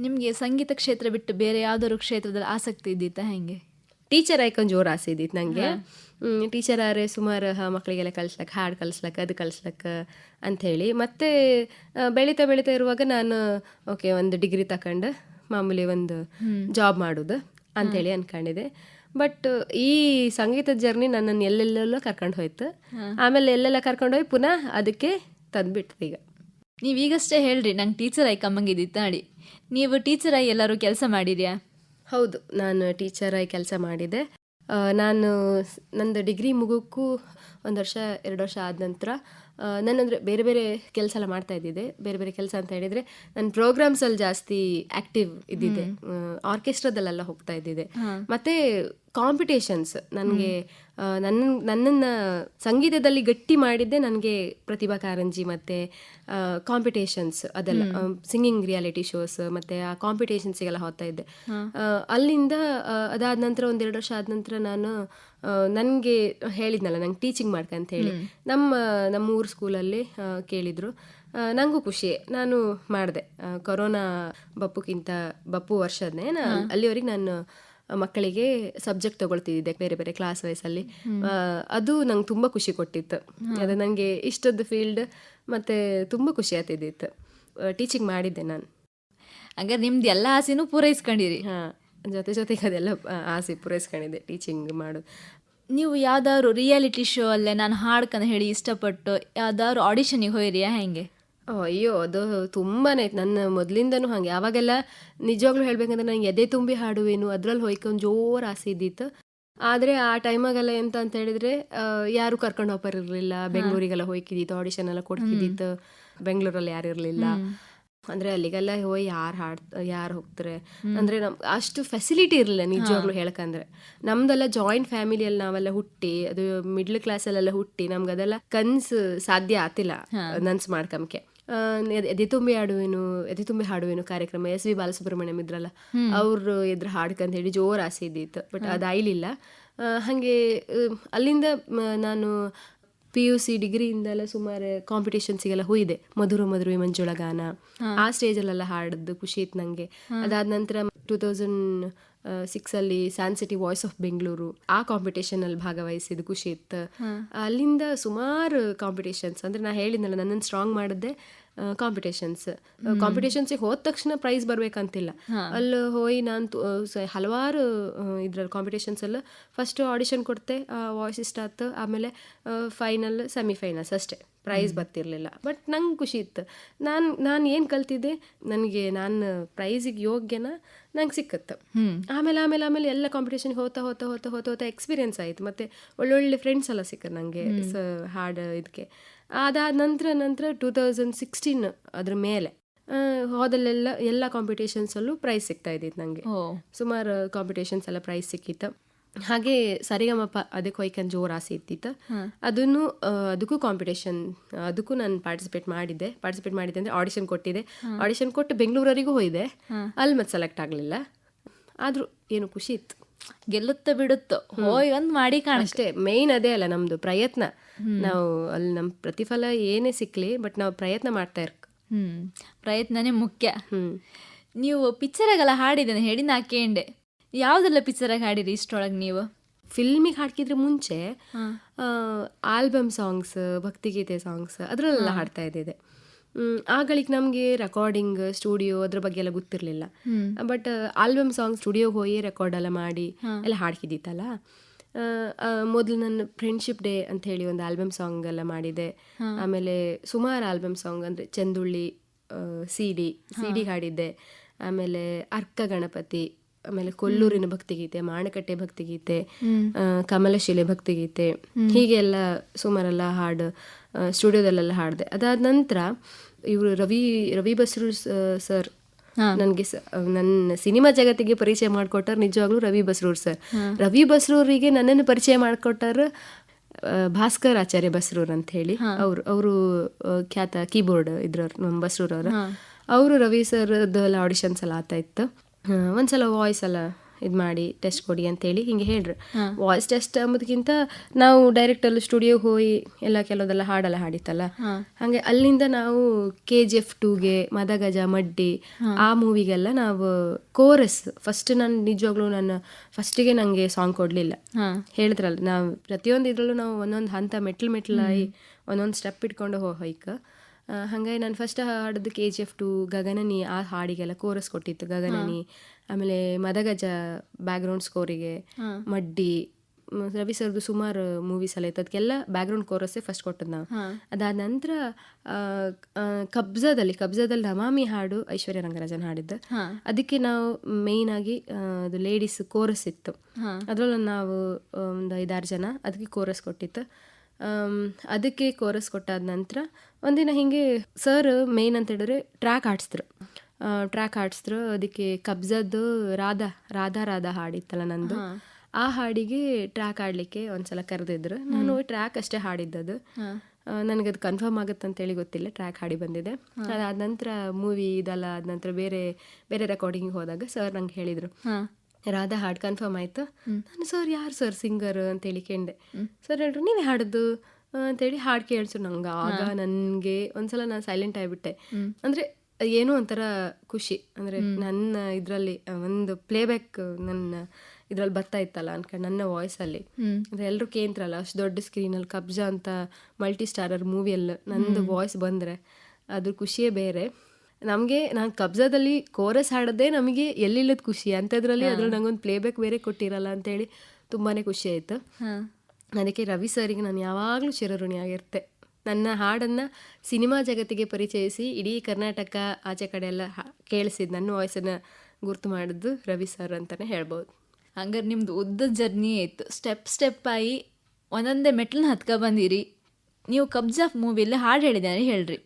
S1: ನಿಮಗೆ ಸಂಗೀತ ಕ್ಷೇತ್ರ ಬಿಟ್ಟು ಬೇರೆ ಯಾವ್ದಾದ್ರು ಕ್ಷೇತ್ರದಲ್ಲಿ ಆಸಕ್ತಿ ಇದ್ದಿತ್ತಾ ಹೆಂಗೆ?
S2: ಟೀಚರ್ ಆಯ್ಕೊಂಡು ಜೋರು ಆಸೆ ಇದ್ದಿತ್ತು ನನಗೆ ಟೀಚರ್ ಆದರೆ ಸುಮಾರು ಮಕ್ಕಳಿಗೆಲ್ಲ ಕಲಿಸ್ಲಕ್ಕ ಹಾಡು ಕಲಿಸ್ಲಕ್ಕ ಅದು ಕಲಿಸ್ಲಕ್ಕ ಅಂಥೇಳಿ. ಮತ್ತೆ ಬೆಳೀತಾ ಬೆಳೀತಾ ಇರುವಾಗ ನಾನು ಓಕೆ ಒಂದು ಡಿಗ್ರಿ ತಗೊಂಡು ಮಾಮೂಲಿ ಒಂದು ಜಾಬ್ ಮಾಡೋದು ಅಂಥೇಳಿ ಅನ್ಕೊಂಡಿದ್ದೆ. ಬಟ್ ಈ ಸಂಗೀತದ ಜರ್ನಿ ನನ್ನನ್ನು ಎಲ್ಲೆಲ್ಲೆಲ್ಲೋ ಕರ್ಕೊಂಡು ಹೋಯ್ತು. ಆಮೇಲೆ ಎಲ್ಲೆಲ್ಲ ಕರ್ಕೊಂಡು ಹೋಗಿ ಪುನಃ ಅದಕ್ಕೆ ತಂದುಬಿಟ್ಟು ಈಗ.
S1: ನೀವೀಗಷ್ಟೇ ಹೇಳ್ರಿ ನಂಗೆ ಟೀಚರ್ ಆಗಿ ಕಮ್ಮಂಗಿದ್ದಿತ್ತು ನಾಡಿ. ನೀವು ಟೀಚರ್ ಆಗಿ ಎಲ್ಲರೂ ಕೆಲಸ ಮಾಡಿದ್ಯಾ?
S2: ಹೌದು, ನಾನು ಟೀಚರ್ ಆಗಿ ಕೆಲಸ ಮಾಡಿದೆ. ನಾನು ನಂದು ಡಿಗ್ರಿ ಮುಗೋಕ್ಕೂ ಒಂದು ವರ್ಷ, ಎರಡು ವರ್ಷ ಆದ ನಂತರ ನಾನಂದರೆ ಬೇರೆ ಬೇರೆ ಕೆಲಸ ಎಲ್ಲ ಮಾಡ್ತಾ ಇದ್ದಿದ್ದೆ. ಬೇರೆ ಬೇರೆ ಕೆಲಸ ಅಂತ ಹೇಳಿದರೆ ನಾನು ಪ್ರೋಗ್ರಾಮ್ಸಲ್ಲಿ ಜಾಸ್ತಿ ಆ್ಯಕ್ಟಿವ್ ಇದ್ದಿದ್ದೆ. ಆರ್ಕೆಸ್ಟ್ರಾದಲ್ಲೆಲ್ಲ ಹೋಗ್ತಾ ಇದ್ದಿದ್ದೆ. ಮತ್ತು ಕಾಂಪಿಟೇಷನ್ಸ್ ನನಗೆ ನನ್ನ ನನ್ನನ್ನು ಸಂಗೀತದಲ್ಲಿ ಗಟ್ಟಿ ಮಾಡಿದ್ದೆ ನನಗೆ ಪ್ರತಿಭಾ ಕಾರಂಜಿ ಮತ್ತು ಕಾಂಪಿಟೇಷನ್ಸ್ ಅದೆಲ್ಲ ಸಿಂಗಿಂಗ್ ರಿಯಾಲಿಟಿ ಶೋಸ್ ಮತ್ತು ಆ ಕಾಂಪಿಟೇಷನ್ಸಿಗೆಲ್ಲ ಹೋಗ್ತಾ ಇದ್ದೆ. ಅಲ್ಲಿಂದ ಅದಾದ ನಂತರ ಒಂದೆರಡು ವರ್ಷ ಆದ ನಂತರ ನಾನು ನನಗೆ ಹೇಳಿದ್ನಲ್ಲ ನಂಗೆ ಟೀಚಿಂಗ್ ಮಾಡ್ಕಂತ ಹೇಳಿ. ನಮ್ಮ ನಮ್ಮ ಊರು ಸ್ಕೂಲಲ್ಲಿ ಕೇಳಿದರು. ನನಗೂ ಖುಷಿ. ನಾನು ಮಾಡಿದೆ. ಕೊರೋನಾ ಬಪ್ಪುಕ್ಕಿಂತ ಬಪ್ಪು ವರ್ಷದನೇ ನಾ ಅಲ್ಲಿವರೆಗೆ ನಾನು ಮಕ್ಕಳಿಗೆ ಸಬ್ಜೆಕ್ಟ್ ತಗೊಳ್ತಿದ್ದೆ ಬೇರೆ ಬೇರೆ ಕ್ಲಾಸ್ ವೈಸಲ್ಲಿ ಅದು ನಂಗೆ ತುಂಬ ಖುಷಿ ಕೊಟ್ಟಿತ್ತು. ಅದು ನನಗೆ ಇಷ್ಟದ ಫೀಲ್ಡ್ ಮತ್ತು ತುಂಬ ಖುಷಿ ಆಗ್ತಿದ್ದಿತ್ತು. ಟೀಚಿಂಗ್ ಮಾಡಿದ್ದೆ ನಾನು.
S1: ಹಂಗಾರೆ ನಿಮ್ದು ಎಲ್ಲ ಆಸೆನೂ ಪೂರೈಸ್ಕೊಂಡಿರಿ.
S2: ಹಾಂ. ಜೊತೆ ಜೊತೆಗೆ ಅದೆಲ್ಲ ಆಸೆ ಪೂರೈಸ್ಕೊಂಡಿದ್ದೆ ಟೀಚಿಂಗ್ ಮಾಡೋದು
S1: ನೀವು ಯಾವ್ದಾದ್ರು ರಿಯಾಲಿಟಿ ಶೋ ಅಲ್ಲೇ ನಾನು ಹಾಡ್ಕಂತ ಹೇಳಿ ಇಷ್ಟಪಟ್ಟು ಯಾವ್ದಾದ್ರು ಆಡಿಷನಿಗೆ ಹೋಯ್ರಿಯಾ ಹೆಂಗೆ?
S2: ಓ, ಅಯ್ಯೋ ಅದು ತುಂಬಾನೇ ಐತೆ ನನ್ನ ಮೊದಲಿಂದನೂ ಹಾಗೆ. ಯಾವಾಗೆಲ್ಲ ನಿಜವಾಗ್ಲೂ ಹೇಳ್ಬೇಕಂದ್ರೆ ನಂಗೆ ಎದೆ ತುಂಬಿ ಹಾಡುವೇನು. ಅದ್ರಲ್ಲಿ ಹೋಯ್ಕೊಂಡು ಜೋರು ಆಸೆ ಇದ್ದಿತ್ತು. ಆದರೆ ಆ ಟೈಮಾಗೆಲ್ಲ ಎಂತ ಅಂತ ಹೇಳಿದ್ರೆ ಯಾರು ಕರ್ಕೊಂಡು ಹೋಗ್ಬರಿರಲಿಲ್ಲ ಬೆಂಗಳೂರಿಗೆಲ್ಲ ಹೋಯ್ಕಿದ್ದಿತ್ತು ಆಡಿಷನ್ ಎಲ್ಲ ಕೊಡ್ತಿದ್ದಿತ್ತು. ಬೆಂಗಳೂರಲ್ಲಿ ಯಾರು ಇರಲಿಲ್ಲ. ಅಂದ್ರೆ ಅಲ್ಲಿಗೆಲ್ಲ ಹೋಗಿ ಯಾರು ಹಾಡ್ ಯಾರು ಹೋಗ್ತಾರೆ? ಅಂದ್ರೆ ನಮ್ ಅಷ್ಟು ಫೆಸಿಲಿಟಿ ಇರಲಿಲ್ಲ ನಿಜವಾಗ್ಲೂ ಹೇಳಕಂದ್ರೆ ನಮ್ದೆಲ್ಲ ಜಾಯಿಂಟ್ ಫ್ಯಾಮಿಲಿಯಲ್ಲಿ ನಾವೆಲ್ಲ ಹುಟ್ಟಿ ಅದು ಮಿಡ್ಲ್ ಕ್ಲಾಸಲ್ಲೆಲ್ಲ ಹುಟ್ಟಿ ನಮ್ಗೆ ಅದೆಲ್ಲ ಕನ್ಸು ಸಾಧ್ಯ ಆತಿಲ್ಲ ನನ್ಸ್ ಮಾಡ್ಕಂಕೆ ಆ, ಎದೆ- ತುಂಬಿ ಹಾಡುವೇನು ಎದೆ ತುಂಬಿ ಹಾಡುವೇನು ಕಾರ್ಯಕ್ರಮ ಎಸ್ ವಿ ಬಾಲಸುಬ್ರಹ್ಮಣ್ಯಂ ಇದ್ರಲ್ಲ ಅವ್ರು ಎದುರು ಹಾಡ್ಕಂತ ಹೇಳಿ ಜೋರ್ ಆಸೆ ಇದ್ದಿತ್ತು ಬಟ್ ಅದಾಯ್ಲಿಲ್ಲ ಹಾಗೆ ಅಲ್ಲಿಂದ ನಾನು ಪಿ ಯು ಸಿ ಡಿಗ್ರಿಯಿಂದೆಲ್ಲ ಸುಮಾರು ಕಾಂಪಿಟೇಷನ್ಸಿಗೆಲ್ಲ ಹೋಯಿದೆ ಮಧುರ ಮಧುರೆ ಮಂಜುಳ ಗಾನ. ಆ ಸ್ಟೇಜಲ್ಲೆಲ್ಲ ಹಾಡಿದ್ದು ಖುಷಿ ಇತ್ತು ನನಗೆ ಅದಾದ ನಂತರ ಟೂ ತೌಸಂಡ್ ಸಿಕ್ಸ್ ಅಲ್ಲಿ sun city voice of Bengaluru ಆ ಕಾಂಪಿಟೇಷನ್ ಅಲ್ಲಿ ಭಾಗವಹಿಸಿದ್ದು ಖುಷಿ ಇತ್ತು. ಅಲ್ಲಿಂದ ಸುಮಾರು ಕಾಂಪಿಟೇಷನ್ಸ್ ಅಂದ್ರೆ ನಾ ಹೇಳಿದ್ನಲ್ಲ ನನ್ನನ್ನು ಸ್ಟ್ರಾಂಗ್ ಮಾಡಿದ್ದೆ. ಕಾಂಪಿಟೇಷನ್ಸ್ ಕಾಂಪಿಟೇಷನ್ಸಿಗೆ ಹೋದ ತಕ್ಷಣ ಪ್ರೈಸ್ ಬರ್ಬೇಕಂತಿಲ್ಲ. ಅಲ್ಲಿ ಹೋಗಿ ನಾನು ಹಲವಾರು ಇದ್ರಲ್ಲಿ ಕಾಂಪಿಟೇಷನ್ಸ್ ಎಲ್ಲ ಫಸ್ಟ್ ಆಡಿಷನ್ ಕೊಡ್ತೆ ವಾಯ್ಸ್ ಇಷ್ಟ ಆಯ್ತು ಆಮೇಲೆ ಫೈನಲ್ ಸೆಮಿಫೈನಲ್ಸ್ ಅಷ್ಟೇ. ಪ್ರೈಸ್ ಬರ್ತಿರ್ಲಿಲ್ಲ. ಬಟ್ ನಂಗೆ ಖುಷಿ ಇತ್ತು. ನಾನು ನಾನು ಏನು ಕಲ್ತಿದ್ದೆ? ನನಗೆ ನಾನು ಪ್ರೈಸಿಗೆ ಯೋಗ್ಯನ ನಂಗೆ ಸಿಕ್ಕತ್ತೆ. ಆಮೇಲೆ ಆಮೇಲೆ ಆಮೇಲೆ ಎಲ್ಲ ಕಾಂಪಿಟೇಷನ್ಗೆ ಹೋತಾ ಹೋತಾ ಹೋತಾ ಹೋತಾ ಹೋತಾ ಎಕ್ಸ್ಪೀರಿಯನ್ಸ್ ಆಯಿತು. ಮತ್ತು ಒಳ್ಳೊಳ್ಳೆ ಫ್ರೆಂಡ್ಸ್ ಎಲ್ಲ ಸಿಕ್ಕ ನನಗೆ ಸ ಹಾಡು ಇದಕ್ಕೆ. ಅದಾದ ನಂತರ ನಂತರ ಟೂ ತೌಸಂಡ್ ಸಿಕ್ಸ್ಟೀನ್ ಅದ್ರ ಮೇಲೆ ಹೋದಲ್ಲೆಲ್ಲ ಎಲ್ಲ ಕಾಂಪಿಟೇಷನ್ಸಲ್ಲೂ ಪ್ರೈಸ್ ಸಿಗ್ತಾ ಇದ್ದಿತ್ತು ನನಗೆ
S1: ಓ.
S2: ಸುಮಾರು ಕಾಂಪಿಟೇಷನ್ಸ್ ಎಲ್ಲ ಪ್ರೈಸ್ ಸಿಕ್ಕಿತ್ತು. ಹಾಗೆ ಸರಿಗಮಪ ಅದಕ್ಕೆ ಹೋಯ್ಕೊಂಡು ಜೋರು ಆಸೆ ಇತ್ತಿತ್ತು ಅದನ್ನು ಅದಕ್ಕೂ ಕಾಂಪಿಟೇಷನ್ ಅದಕ್ಕೂ ನಾನು ಪಾರ್ಟಿಸಿಪೇಟ್ ಮಾಡಿದ್ದೆ. ಪಾರ್ಟಿಸಿಪೇಟ್ ಮಾಡಿದ್ದೆ ಅಂದರೆ ಆಡಿಷನ್ ಕೊಟ್ಟಿದ್ದೆ. ಆಡಿಷನ್ ಕೊಟ್ಟು ಬೆಂಗಳೂರವರೆಗೂ ಹೋಯ್ದೆ. ಅಲ್ಲಿ ಮತ್ತೆ ಸೆಲೆಕ್ಟ್ ಆಗಲಿಲ್ಲ. ಆದರೂ ಏನು ಖುಷಿ ಇತ್ತು.
S1: ಗೆಲ್ಲುತ್ತ ಬಿಡುತ್ತೋ. ಹೋಯ್ ಒಂದು ಮಾಡಿ
S2: ಕಾಣಷ್ಟೇ ಮೇಯ್ನ್ ಅದೇ ಅಲ್ಲ ನಮ್ಮದು ಪ್ರಯತ್ನ. ನಾವು ಅಲ್ಲಿ ನಮ್ಮ ಪ್ರತಿಫಲ ಏನೇ ಸಿಕ್ಕಲಿ ಬಟ್ ನಾವು ಪ್ರಯತ್ನ ಮಾಡ್ತಾ ಇರ್ಕ.
S1: ಹ್ಮ್. ಪ್ರಯತ್ನನೇ ಮುಖ್ಯ. ನೀವು ಪಿಕ್ಚರಾಗೆಲ್ಲ ಹಾಡಿದ್ದೇನೆ ಹೇಳಿ ನಾ ಕೇಂಡೆ ಯಾವ್ದೆಲ್ಲ ಪಿಕ್ಚರಾಗಿ ಹಾಡಿರಿ ಇಷ್ಟೊಳಗೆ ನೀವು?
S2: ಫಿಲ್ಮಿಗೆ ಹಾಡ್ಕಿದ್ರೆ ಮುಂಚೆ ಆಲ್ಬಮ್ ಸಾಂಗ್ಸ್ ಭಕ್ತಿಗೀತೆ ಸಾಂಗ್ಸ್ ಅದರಲ್ಲೆಲ್ಲ ಹಾಡ್ತಾ ಇದ್ದಿದೆ ಆಗಳಿಗೆ ನಮಗೆ ರೆಕಾರ್ಡಿಂಗ್ ಸ್ಟುಡಿಯೋ ಅದ್ರ ಬಗ್ಗೆ ಎಲ್ಲ ಗೊತ್ತಿರಲಿಲ್ಲ. ಬಟ್ ಆಲ್ಬಮ್ ಸಾಂಗ್ ಸ್ಟುಡಿಯೋಗೆ ಹೋಗಿ ರೆಕಾರ್ಡ್ ಎಲ್ಲ ಮಾಡಿ ಎಲ್ಲ ಹಾಡ್ಕಿದ್ದಿತ್ತಲ್ಲ ಮೊದಲು ನನ್ನ ಫ್ರೆಂಡ್ಶಿಪ್ ಡೇ ಅಂತ ಹೇಳಿ ಒಂದು ಆಲ್ಬಮ್ ಸಾಂಗ್ ಎಲ್ಲ ಮಾಡಿದೆ. ಆಮೇಲೆ ಸುಮಾರು ಆಲ್ಬಮ್ ಸಾಂಗ್ ಅಂದ್ರೆ ಚಂದುಳ್ಳಿ ಸಿ ಡಿ ಸಿ ಡಿ ಹಾಡಿದ್ದೆ. ಆಮೇಲೆ ಅರ್ಕ ಗಣಪತಿ ಆಮೇಲೆ ಕೊಲ್ಲೂರಿನ ಭಕ್ತಿಗೀತೆ ಮಾಣಕಟ್ಟೆ ಭಕ್ತಿಗೀತೆ ಕಮಲಶಿಲೆ ಭಕ್ತಿಗೀತೆ ಹೀಗೆ ಎಲ್ಲ ಸುಮಾರೆಲ್ಲ ಹಾಡು ಸ್ಟುಡಿಯೋದಲ್ಲೆಲ್ಲ ಹಾಡಿದೆ. ಅದಾದ ನಂತರ ಇವರು ರವಿ ರವಿ ಬಸ್ರು ಸರ್ ನನಗೆ ನನ್ನ ಸಿನಿಮಾ ಜಗತ್ತಿಗೆ ಪರಿಚಯ ಮಾಡಿಕೊಟ್ಟರು ನಿಜವಾಗ್ಲೂ ರವಿ ಬಸ್ರೂರ್ ಸರ್. ರವಿ ಬಸ್ರೂರಿಗೆ ನನ್ನನ್ನು ಪರಿಚಯ ಮಾಡಿಕೊಟ್ಟರು ಭಾಸ್ಕರ್ ಆಚಾರ್ಯ ಬಸ್ರೂರ್ ಅಂತ ಹೇಳಿ ಅವರು ಅವರು ಖ್ಯಾತ ಕೀಬೋರ್ಡ್ ಇದ್ರವ್ರು ನಮ್ಮ ಬಸ್ರೂರ್ ಅವರು ಅವರು ರವಿ ಸರ್ ಎಲ್ಲ ಆಡಿಷನ್ಸ್ ಎಲ್ಲ ಆಗ್ತಾ ಇತ್ತು. ಒಂದ್ಸಲ ವಾಯ್ಸ್ ಎಲ್ಲ ಇದು ಮಾಡಿ ಟೆಸ್ಟ್ ಕೊಡಿ ಅಂತೇಳಿ ಹಿಂಗೆ ಹೇಳ್ರಿ. ವಾಯ್ಸ್ ಟೆಸ್ಟ್ ಅಂಬೋದಕ್ಕಿಂತ ನಾವು ಡೈರೆಕ್ಟ್ ಅಲ್ಲಿ ಸ್ಟುಡಿಯೋ ಹೋಗಿ ಎಲ್ಲ ಕೆಲವುದೆಲ್ಲ ಹಾಡೆಲ್ಲ ಹಾಡಿತ್ತಲ್ಲ. ಹಾಗೆ ಅಲ್ಲಿಂದ ನಾವು ಕೆ ಜಿ ಎಫ್ ಟೂಗೆ ಮದಗಜ ಮಡ್ಡಿ ಆ ಮೂವಿಗೆಲ್ಲ ನಾವು ಕೋರಸ್ ಫಸ್ಟ್ ನಾನು ನಿಜವಾಗ್ಲೂ ನಾನು ಫಸ್ಟಿಗೆ ನನಗೆ ಸಾಂಗ್ ಕೊಡಲಿಲ್ಲ. ಹೇಳಿದ್ರಲ್ಲ ನಾವು ಪ್ರತಿಯೊಂದು ಇದ್ರಲ್ಲೂ ನಾವು ಒಂದೊಂದು ಹಂತ ಮೆಟ್ಲು ಮೆಟ್ಲಾಗಿ ಒಂದೊಂದು ಸ್ಟೆಪ್ ಇಟ್ಕೊಂಡು ಹೋ ಹೊಯ್ಕ. ಹಂಗಾಗಿ ನಾನು ಫಸ್ಟ್ ಹಾಡೋದು ಕೆ ಜಿ ಎಫ್ ಟು ಗಗನನಿ ಆ ಹಾಡಿಗೆಲ್ಲ ಕೋರಸ್ ಕೊಟ್ಟಿತ್ತು ಗಗನನಿ. ಆಮೇಲೆ ಮದಗಜ ಬ್ಯಾಕ್ಗ್ರೌಂಡ್ ಸ್ಕೋರಿಗೆ ಮಡ್ಡಿ ರವಿ ಸರ್ದು ಸುಮಾರು ಮೂವೀಸ್ ಎಲ್ಲ ಇತ್ತು. ಅದಕ್ಕೆಲ್ಲ ಬ್ಯಾಕ್ಗ್ರೌಂಡ್ ಕೋರಸ್ಸೇ ಫಸ್ಟ್ ಕೊಟ್ಟದ್ದು ನಾವು. ಅದಾದ ನಂತರ ಕಬ್ಜದಲ್ಲಿ ಕಬ್ಜಾದಲ್ಲಿ ನಮಾಮಿ ಹಾಡು ಐಶ್ವರ್ಯ ರಂಗರಾಜನ್ ಹಾಡಿದ್ದು. ಅದಕ್ಕೆ ನಾವು ಮೇಯ್ನ್ ಆಗಿ ಅದು ಲೇಡೀಸ್ ಕೋರಸ್ ಇತ್ತು. ಅದರಲ್ಲೂ ನಾವು ಒಂದು ಐದಾರು ಜನ ಅದಕ್ಕೆ ಕೋರಸ್ ಕೊಟ್ಟಿತ್ತು. ಅದಕ್ಕೆ ಕೋರಸ್ ಕೊಟ್ಟಾದ ನಂತರ ಒಂದಿನ ಹಿಂಗೆ ಸರ್ ಮೇನ್ ಅಂತ ಹೇಳಿದ್ರೆ ಟ್ರ್ಯಾಕ್ ಆಡಿಸಿದ್ರು ಟ್ರ್ಯಾಕ್ ಆಡಿಸಿದ್ರು ಅದಕ್ಕೆ ಕಬ್ಜದ್ದು ರಾಧಾ ರಾಧಾ ರಾಧಾ ಹಾಡಿತ್ತಲ್ಲ ನಂದು. ಆ ಹಾಡಿಗೆ ಟ್ರ್ಯಾಕ್ ಆಡಲಿಕ್ಕೆ ಒಂದ್ಸಲ ಕರೆದಿದ್ರು. ನಾನು ಟ್ರ್ಯಾಕ್ ಅಷ್ಟೇ ಹಾಡಿದ್ದದು ನನಗದು ಕನ್ಫರ್ಮ್ ಆಗುತ್ತೆ ಅಂತೇಳಿ ಗೊತ್ತಿಲ್ಲ ಟ್ರ್ಯಾಕ್ ಹಾಡಿ ಬಂದಿದೆ. ಅದಾದ ನಂತರ ಮೂವಿ ಇದೆಲ್ಲ ಆದ ನಂತರ ಬೇರೆ ಬೇರೆ ರೆಕಾರ್ಡಿಂಗ್ ಹೋದಾಗ ಸರ್ ನಂಗೆ ಹೇಳಿದರು. ರಾಧಾ ಹಾಡ್ ಕನ್ಫರ್ಮ್ ಆಯ್ತು. ನಾನು ಸರ್ ಯಾರು ಸರ್ ಸಿಂಗರ್ ಅಂತೇಳಿ ಕೇಳಿದೆ. ಸರ್ ಹೇಳ್ರು ನೀವೇ ಹಾಡೋದು? ಅಂತೇಳಿ ಹಾಡು ಕೇಳಿಸು ನಂಗೆ. ಆಗ ನನಗೆ ಒಂದ್ಸಲ ನಾನು ಸೈಲೆಂಟ್ ಆಗಿಬಿಟ್ಟೆ. ಅಂದರೆ ಏನೋ ಒಂಥರ ಖುಷಿ. ಅಂದರೆ ನನ್ನ ಇದರಲ್ಲಿ ಒಂದು ಪ್ಲೇಬ್ಯಾಕ್ ನನ್ನ ಇದ್ರಲ್ಲಿ ಬರ್ತಾ ಇತ್ತಲ್ಲ ಅನ್ಕೊಂಡು ನನ್ನ ವಾಯ್ಸಲ್ಲಿ ಅಂದ್ರೆ ಎಲ್ಲರೂ ಕೇಂದ್ರಲ್ಲ ಅಷ್ಟು ದೊಡ್ಡ ಸ್ಕ್ರೀನಲ್ಲಿ ಕಬ್ಜಾ ಅಂತ ಮಲ್ಟಿ ಸ್ಟಾರರ್ ಮೂವಿಯಲ್ಲಿ ನಂದು ವಾಯ್ಸ್ ಬಂದ್ರೆ ಅದ್ರ ಖುಷಿಯೇ ಬೇರೆ. ನಮಗೆ ನಾನು ಕಬ್ಜಾದಲ್ಲಿ ಕೋರಸ್ ಹಾಡೋದೇ ನಮಗೆ ಎಲ್ಲಿಲ್ಲದ ಖುಷಿ. ಅಂಥದ್ರಲ್ಲಿ ಅದ್ರಲ್ಲಿ ನಂಗೊಂದು ಪ್ಲೇಬ್ಯಾಕ್ ಬೇರೆ ಕೊಟ್ಟಿರಲ್ಲ ಅಂತೇಳಿ ತುಂಬಾ ಖುಷಿ ಆಯಿತು. ನನಗೆ ರವಿ ಸರಿಗೆ ನಾನು ಯಾವಾಗಲೂ ಚಿರಋಣಿಯಾಗಿರ್ತೆ ನನ್ನ ಹಾಡನ್ನು ಸಿನಿಮಾ ಜಗತ್ತಿಗೆ ಪರಿಚಯಿಸಿ ಇಡೀ ಕರ್ನಾಟಕ ಆಚೆ ಕಡೆ ಎಲ್ಲ ಕೇಳಿಸಿದ್ದು ನನ್ನ ವಾಯ್ಸನ್ನು ಗುರ್ತು ಮಾಡಿದ್ದು ರವಿ ಸರ್ ಅಂತಲೇ ಹೇಳ್ಬೋದು.
S1: ಹಂಗಾರೆ ನಿಮ್ದು ಉದ್ದ ಜರ್ನಿ ಇತ್ತು ಸ್ಟೆಪ್ ಸ್ಟೆಪ್ ಆಗಿ ಒಂದೊಂದೇ ಮೆಟ್ಲನ್ನ ಹತ್ಕ ಬಂದಿರಿ. ನೀವು ಕಬ್ಜಾಫ್ ಮೂವಿಯಲ್ಲಿ ಹಾಡು ಹೇಳಿದ್ದಾರೆ ಹೇಳ್ರಿ.